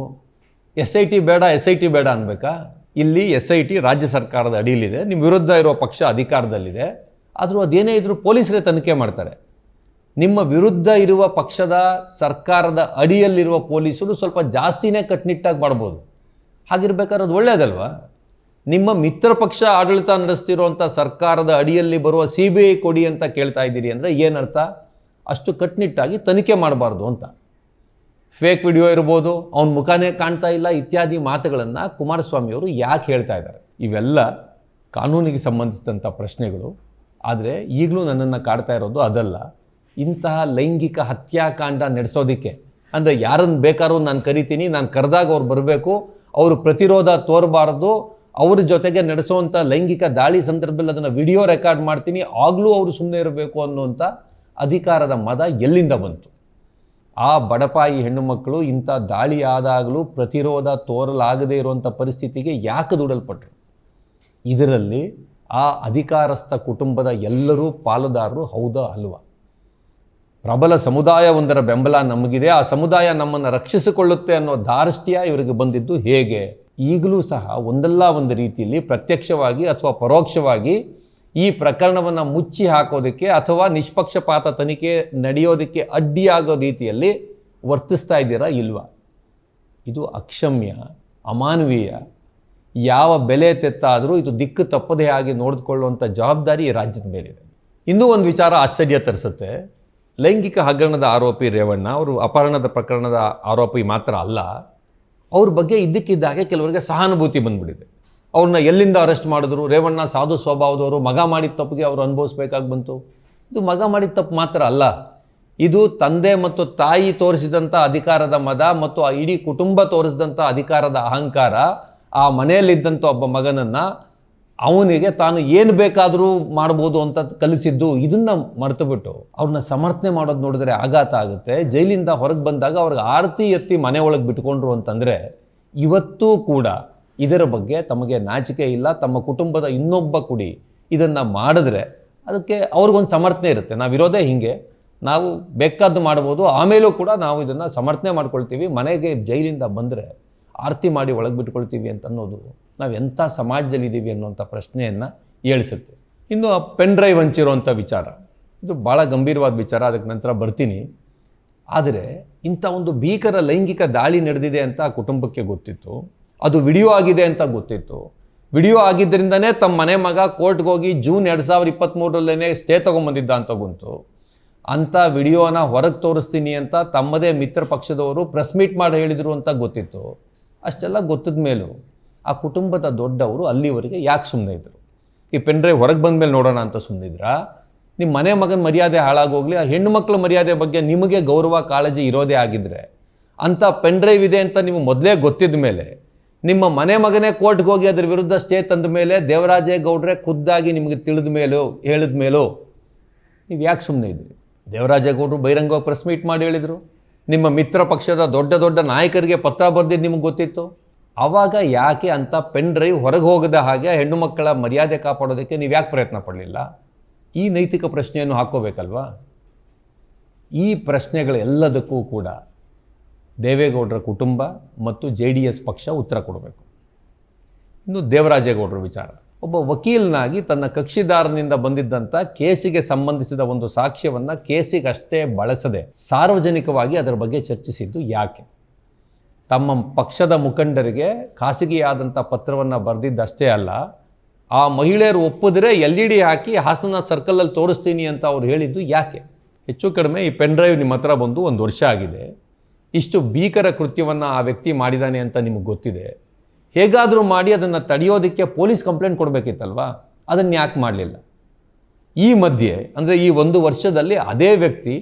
ಎಸ್ ಐ ಟಿ ಬೇಡ, ಎಸ್ ಐ ಟಿ ಬೇಡ ಅನ್ಬೇಕಾ? ಇಲ್ಲಿ ಎಸ್ ಐ ಟಿ ರಾಜ್ಯ ಸರ್ಕಾರದ ಅಡಿಯಲ್ಲಿದೆ. ನಿಮ್ಮ ವಿರುದ್ಧ ಇರೋ ಪಕ್ಷ ಅಧಿಕಾರದಲ್ಲಿದೆ. ಆದರೂ ಅದೇನೇ ಇದ್ದರೂ ಪೊಲೀಸರೇ ತನಿಖೆ ಮಾಡ್ತಾರೆ. ನಿಮ್ಮ ವಿರುದ್ಧ ಇರುವ ಪಕ್ಷದ ಸರ್ಕಾರದ ಅಡಿಯಲ್ಲಿರುವ ಪೊಲೀಸರು ಸ್ವಲ್ಪ ಜಾಸ್ತಿನೇ ಕಟ್ಟುನಿಟ್ಟಾಗಿ ಮಾಡ್ಬೋದು. ಹಾಗಿರ್ಬೇಕಾದ್ರೆ ಅದು ಒಳ್ಳೆಯದಲ್ವಾ ನಿಮ್ಮ ಮಿತ್ರ ಪಕ್ಷ ಆಡಳಿತ ನಡೆಸ್ತಿರುವಂಥ ಸರ್ಕಾರದ ಅಡಿಯಲ್ಲಿ ಬರುವ ಸಿ ಬಿ ಐ ಕೊಡಿ ಅಂತ ಕೇಳ್ತಾ ಇದ್ದೀರಿ ಅಂದರೆ ಏನರ್ಥ? ಅಷ್ಟು ಕಟ್ಟುನಿಟ್ಟಾಗಿ ತನಿಖೆ ಮಾಡಬಾರ್ದು ಅಂತ. ಫೇಕ್ ವಿಡಿಯೋ ಇರ್ಬೋದು, ಅವನ ಮುಖಾನೇ ಕಾಣ್ತಾ ಇಲ್ಲ, ಇತ್ಯಾದಿ ಮಾತುಗಳನ್ನು ಕುಮಾರಸ್ವಾಮಿಯವರು ಯಾಕೆ ಹೇಳ್ತಾ ಇದ್ದಾರೆ? ಇವೆಲ್ಲ ಕಾನೂನಿಗೆ ಸಂಬಂಧಿಸಿದಂಥ ಪ್ರಶ್ನೆಗಳು. ಆದರೆ ಈಗಲೂ ನನ್ನನ್ನು ಕಾಡ್ತಾ ಇರೋದು ಅದಲ್ಲ. ಇಂತಹ ಲೈಂಗಿಕ ಹತ್ಯಾಕಾಂಡ ನಡೆಸೋದಕ್ಕೆ. ಅಂದರೆ ಯಾರನ್ನು ಬೇಕಾದ್ರೂ ನಾನು ಕರಿತೀನಿ, ನಾನು ಕರೆದಾಗ ಅವ್ರು ಬರಬೇಕು, ಅವರು ಪ್ರತಿರೋಧ ತೋರಬಾರ್ದು, ಅವ್ರ ಜೊತೆಗೆ ನಡೆಸುವಂಥ ಲೈಂಗಿಕ ದಾಳಿ ಸಂದರ್ಭದಲ್ಲಿ ಅದನ್ನು ವಿಡಿಯೋ ರೆಕಾರ್ಡ್ ಮಾಡ್ತೀನಿ, ಆಗಲೂ ಅವರು ಸುಮ್ಮನೆ ಇರಬೇಕು ಅನ್ನುವಂಥ ಅಧಿಕಾರದ ಮದ ಎಲ್ಲಿಂದ ಬಂತು? ಆ ಬಡಪಾಯಿ ಹೆಣ್ಣು ಮಕ್ಕಳು ಇಂಥ ದಾಳಿ ಆದಾಗಲೂ ಪ್ರತಿರೋಧ ತೋರಲಾಗದೇ ಇರುವಂಥ ಪರಿಸ್ಥಿತಿಗೆ ಯಾಕೆ ದುಡಲ್ಪಟ್ರು? ಇದರಲ್ಲಿ ಆ ಅಧಿಕಾರಸ್ಥ ಕುಟುಂಬದ ಎಲ್ಲರೂ ಪಾಲುದಾರರು ಹೌದಾ ಅಲ್ವ? ಪ್ರಬಲ ಸಮುದಾಯ ಒಂದರ ಬೆಂಬಲ ನಮಗಿದೆ. ಆ ಸಮುದಾಯ ನಮ್ಮನ್ನು ರಕ್ಷಿಸಿಕೊಳ್ಳುತ್ತೆ ಅನ್ನೋ ಧಾರಷ್ಟ್ಯ ಇವರಿಗೆ ಬಂದಿದ್ದು ಹೇಗೆ? ಈಗಲೂ ಸಹ ಒಂದಲ್ಲ ಒಂದು ರೀತಿಯಲ್ಲಿ ಪ್ರತ್ಯಕ್ಷವಾಗಿ ಅಥವಾ ಪರೋಕ್ಷವಾಗಿ ಈ ಪ್ರಕರಣವನ್ನು ಮುಚ್ಚಿ ಹಾಕೋದಕ್ಕೆ ಅಥವಾ ನಿಷ್ಪಕ್ಷಪಾತ ತನಿಖೆ ನಡೆಯೋದಕ್ಕೆ ಅಡ್ಡಿಯಾಗೋ ರೀತಿಯಲ್ಲಿ ವರ್ತಿಸ್ತಾ ಇದ್ದೀರಾ ಇಲ್ವಾ? ಇದು ಅಕ್ಷಮ್ಯ, ಅಮಾನವೀಯ ಯಾವ ಬೆಲೆ ತೆತ್ತಾದರೂ ಇದು ದಿಕ್ಕು ತಪ್ಪದೇ ಆಗಿ ನೋಡಿಕೊಳ್ಳುವಂಥ ಜವಾಬ್ದಾರಿ ರಾಜ್ಯದ ಮೇಲಿದೆ. ಇನ್ನೂ ಒಂದು ವಿಚಾರ ಆಶ್ಚರ್ಯ ತರಿಸುತ್ತೆ. ಲೈಂಗಿಕ ಹಗರಣದ ಆರೋಪಿ ರೇವಣ್ಣ, ಅವರು ಅಪಹರಣದ ಪ್ರಕರಣದ ಆರೋಪಿ ಮಾತ್ರ ಅಲ್ಲ, ಅವ್ರ ಬಗ್ಗೆ ಇದ್ದಕ್ಕಿದ್ದಾಗೆ ಕೆಲವರಿಗೆ ಸಹಾನುಭೂತಿ ಬಂದ್ಬಿಟ್ಟಿದೆ. ಅವ್ರನ್ನ ಎಲ್ಲಿಂದ ಅರೆಸ್ಟ್ ಮಾಡಿದ್ರು? ರೇವಣ್ಣ ಸಾಧು ಸ್ವಭಾವದವರು ಮಗ ಮಾಡಿದ ತಪ್ಪಿಗೆ ಅವರು ಅನುಭವಿಸ್ಬೇಕಾಗಿ ಬಂತು. ಇದು ಮಗ ಮಾಡಿದ ತಪ್ಪು ಮಾತ್ರ ಅಲ್ಲ. ಇದು ತಂದೆ ಮತ್ತು ತಾಯಿ ತೋರಿಸಿದಂಥ ಅಧಿಕಾರದ ಮದ ಮತ್ತು ಆ ಇಡೀ ಕುಟುಂಬ ತೋರಿಸಿದಂಥ ಅಧಿಕಾರದ ಅಹಂಕಾರ. ಆ ಮನೆಯಲ್ಲಿದ್ದಂಥ ಒಬ್ಬ ಮಗನನ್ನು ಅವನಿಗೆ ತಾನು ಏನು ಬೇಕಾದರೂ ಮಾಡ್ಬೋದು ಅಂತ ಕಲಿಸಿದ್ದು ಇದನ್ನ ಮರೆತುಬಿಟ್ಟು ಅವ್ರನ್ನ ಸಮರ್ಥನೆ ಮಾಡೋದು ನೋಡಿದ್ರೆ ಆಘಾತ ಆಗುತ್ತೆ. ಜೈಲಿಂದ ಹೊರಗೆ ಬಂದಾಗ ಅವ್ರಿಗೆ ಆರತಿ ಎತ್ತಿ ಮನೆ ಒಳಗೆ ಬಿಟ್ಕೊಂಡ್ರು ಅಂತಂದರೆ ಇವತ್ತೂ ಕೂಡ ಇದರ ಬಗ್ಗೆ ತಮಗೆ ನಾಚಿಕೆ ಇಲ್ಲ. ತಮ್ಮ ಕುಟುಂಬದ ಇನ್ನೊಬ್ಬ ಕುಡಿ ಇದನ್ನು ಮಾಡಿದ್ರೆ ಅದಕ್ಕೆ ಅವ್ರಿಗೊಂದು ಸಮರ್ಥನೆ ಇರುತ್ತೆ. ನಾವಿರೋದೇ ಹೀಗೆ. ನಾವು ಬೇಕಾದ್ದು ಮಾಡ್ಬೋದು. ಆಮೇಲೂ ಕೂಡ ನಾವು ಇದನ್ನು ಸಮರ್ಥನೆ ಮಾಡ್ಕೊಳ್ತೀವಿ. ಮನೆಗೆ ಜೈಲಿಂದ ಬಂದರೆ ಆರತಿ ಮಾಡಿ ಒಳಗೆ ಬಿಟ್ಕೊಳ್ತೀವಿ ಅಂತ ಅನ್ನೋದು ನಾವು ಎಂಥ ಸಮಾಜದಲ್ಲಿದ್ದೀವಿ ಅನ್ನುವಂಥ ಪ್ರಶ್ನೆಯನ್ನು ಏಳಿಸುತ್ತೆ. ಇನ್ನು ಆ ಪೆನ್ ಡ್ರೈವ್ ಹಂಚಿರುವಂಥ ವಿಚಾರ, ಇದು ಭಾಳ ಗಂಭೀರವಾದ ವಿಚಾರ, ಅದಕ್ಕೆ ನಂತರ ಬರ್ತೀನಿ. ಆದರೆ ಇಂಥ ಒಂದು ಭೀಕರ ಲೈಂಗಿಕ ದಾಳಿ ನಡೆದಿದೆ ಅಂತ ಕುಟುಂಬಕ್ಕೆ ಗೊತ್ತಿತ್ತು, ಅದು ವಿಡಿಯೋ ಆಗಿದೆ ಅಂತ ಗೊತ್ತಿತ್ತು. ವಿಡಿಯೋ ಆಗಿದ್ದರಿಂದನೇ ತಮ್ಮ ಮನೆ ಮಗ ಕೋರ್ಟ್ಗೆ ಹೋಗಿ ಜೂನ್ ಎರಡು ಸಾವಿರದ ಇಪ್ಪತ್ತ್ಮೂರರಲ್ಲೇ ಸ್ಟೇ ತೊಗೊಂಬಂದಿದ್ದ ಅಂತ ಗೊತ್ತು. ಅಂಥ ವಿಡಿಯೋನ ಹೊರಗೆ ತೋರಿಸ್ತೀನಿ ಅಂತ ತಮ್ಮದೇ ಮಿತ್ರ ಪಕ್ಷದವರು ಪ್ರೆಸ್ ಮೀಟ್ ಮಾಡಿ ಹೇಳಿದರು ಅಂತ ಗೊತ್ತಿತ್ತು. ಅಷ್ಟೆಲ್ಲ ಗೊತ್ತಿದ ಮೇಲೂ ಆ ಕುಟುಂಬದ ದೊಡ್ಡವರು ಅಲ್ಲಿವರೆಗೆ ಯಾಕೆ ಸುಮ್ಮನೆ ಇದ್ದರು ಈ ಪೆನ್ ಡ್ರೈವ್ ಹೊರಗೆ ಬಂದ ಮೇಲೆ ನೋಡೋಣ ಅಂತ ಸುಮ್ಮನಿದ್ರಾ ನಿಮ್ಮ ಮನೆ ಮಗನ ಮರ್ಯಾದೆ ಹಾಳಾಗೋಗಲಿ, ಆ ಹೆಣ್ಣು ಮಕ್ಕಳ ಮರ್ಯಾದೆ ಬಗ್ಗೆ ನಿಮಗೆ ಗೌರವ, ಕಾಳಜಿ ಇರೋದೇ ಆಗಿದ್ದರೆ ಅಂಥ ಪೆನ್ ಡ್ರೈವ್ ಇದೆ ಅಂತ ನೀವು ಮೊದಲೇ ಗೊತ್ತಿದ್ದ ಮೇಲೆ, ನಿಮ್ಮ ಮನೆ ಮಗನೇ ಕೋರ್ಟ್ಗೆ ಹೋಗಿ ಅದ್ರ ವಿರುದ್ಧ ಸ್ಟೇ ತಂದ ಮೇಲೆ ದೇವರಾಜೇಗೌಡ್ರೆ ಖುದ್ದಾಗಿ ನಿಮಗೆ ತಿಳಿದ ಮೇಲೂ, ಹೇಳಿದ ಮೇಲೂ, ನೀವು ಯಾಕೆ ಸುಮ್ಮನೆ ಇದ್ರಿ? ದೇವರಾಜೇಗೌಡರು ಬಹಿರಂಗವಾಗಿ ಪ್ರೆಸ್ ಮೀಟ್ ಮಾಡಿ ಹೇಳಿದರು. ನಿಮ್ಮ ಮಿತ್ರ ಪಕ್ಷದ ದೊಡ್ಡ ದೊಡ್ಡ ನಾಯಕರಿಗೆ ಪತ್ರ ಬರೆದಿದ್ದು ನಿಮಗೆ ಗೊತ್ತಿತ್ತು? ಆವಾಗ ಯಾಕೆ ಅಂತ ಪೆನ್ ಡ್ರೈವ್ ಹೊರಗೆ ಹೋಗದ ಹಾಗೆ ಹೆಣ್ಣು ಮಕ್ಕಳ ಮರ್ಯಾದೆ ಕಾಪಾಡೋದಕ್ಕೆ ನೀವು ಯಾಕೆ ಪ್ರಯತ್ನ ಪಡಲಿಲ್ಲ? ಈ ನೈತಿಕ ಪ್ರಶ್ನೆಯನ್ನು ಹಾಕೋಬೇಕಲ್ವಾ? ಈ ಪ್ರಶ್ನೆಗಳೆಲ್ಲದಕ್ಕೂ ಕೂಡ ದೇವೇಗೌಡರ ಕುಟುಂಬ ಮತ್ತು ಜೆ ಡಿ ಎಸ್ ಪಕ್ಷ ಉತ್ತರ ಕೊಡಬೇಕು. ಇನ್ನು ದೇವರಾಜೇಗೌಡರ ವಿಚಾರ. ಒಬ್ಬ ವಕೀಲನಾಗಿ ತನ್ನ ಕಕ್ಷಿದಾರನಿಂದ ಬಂದಿದ್ದಂಥ ಕೇಸಿಗೆ ಸಂಬಂಧಿಸಿದ ಒಂದು ಸಾಕ್ಷ್ಯವನ್ನು ಕೇಸಿಗಷ್ಟೇ ಬಳಸದೆ ಸಾರ್ವಜನಿಕವಾಗಿ ಅದರ ಬಗ್ಗೆ ಚರ್ಚಿಸಿದ್ದು ಯಾಕೆ? ತಮ್ಮ ಪಕ್ಷದ ಮುಖಂಡರಿಗೆ ಖಾಸಗಿಯಾದಂಥ ಪತ್ರವನ್ನು ಬರೆದಿದ್ದಷ್ಟೇ ಅಲ್ಲ, ಆ ಮಹಿಳೆಯರು ಒಪ್ಪಿದ್ರೆ ಎಲ್ ಇ ಡಿ ಹಾಕಿ ಹಾಸನ ಸರ್ಕಲಲ್ಲಿ ತೋರಿಸ್ತೀನಿ ಅಂತ ಅವ್ರು ಹೇಳಿದ್ದು ಯಾಕೆ? ಹೆಚ್ಚು ಕಡಿಮೆ ಈ ಪೆನ್ ಡ್ರೈವ್ ನಿಮ್ಮ ಹತ್ರ ಬಂದು ಒಂದು ವರ್ಷ ಆಗಿದೆ. ಇಷ್ಟು ಭೀಕರ ಕೃತ್ಯವನ್ನು ಆ ವ್ಯಕ್ತಿ ಮಾಡಿದ್ದಾನೆ ಅಂತ ನಿಮಗೆ ಗೊತ್ತಿದೆ. ಹೇಗಾದರೂ ಮಾಡಿ ಅದನ್ನು ತಡೆಯೋದಕ್ಕೆ ಪೊಲೀಸ್ ಕಂಪ್ಲೇಂಟ್ ಕೊಡಬೇಕಿತ್ತಲ್ವಾ? ಅದನ್ನು ಯಾಕೆ ಮಾಡಲಿಲ್ಲ? ಈ ಮಧ್ಯೆ, ಅಂದರೆ ಈ ಒಂದು ವರ್ಷದಲ್ಲಿ ಅದೇ ವ್ಯಕ್ತಿ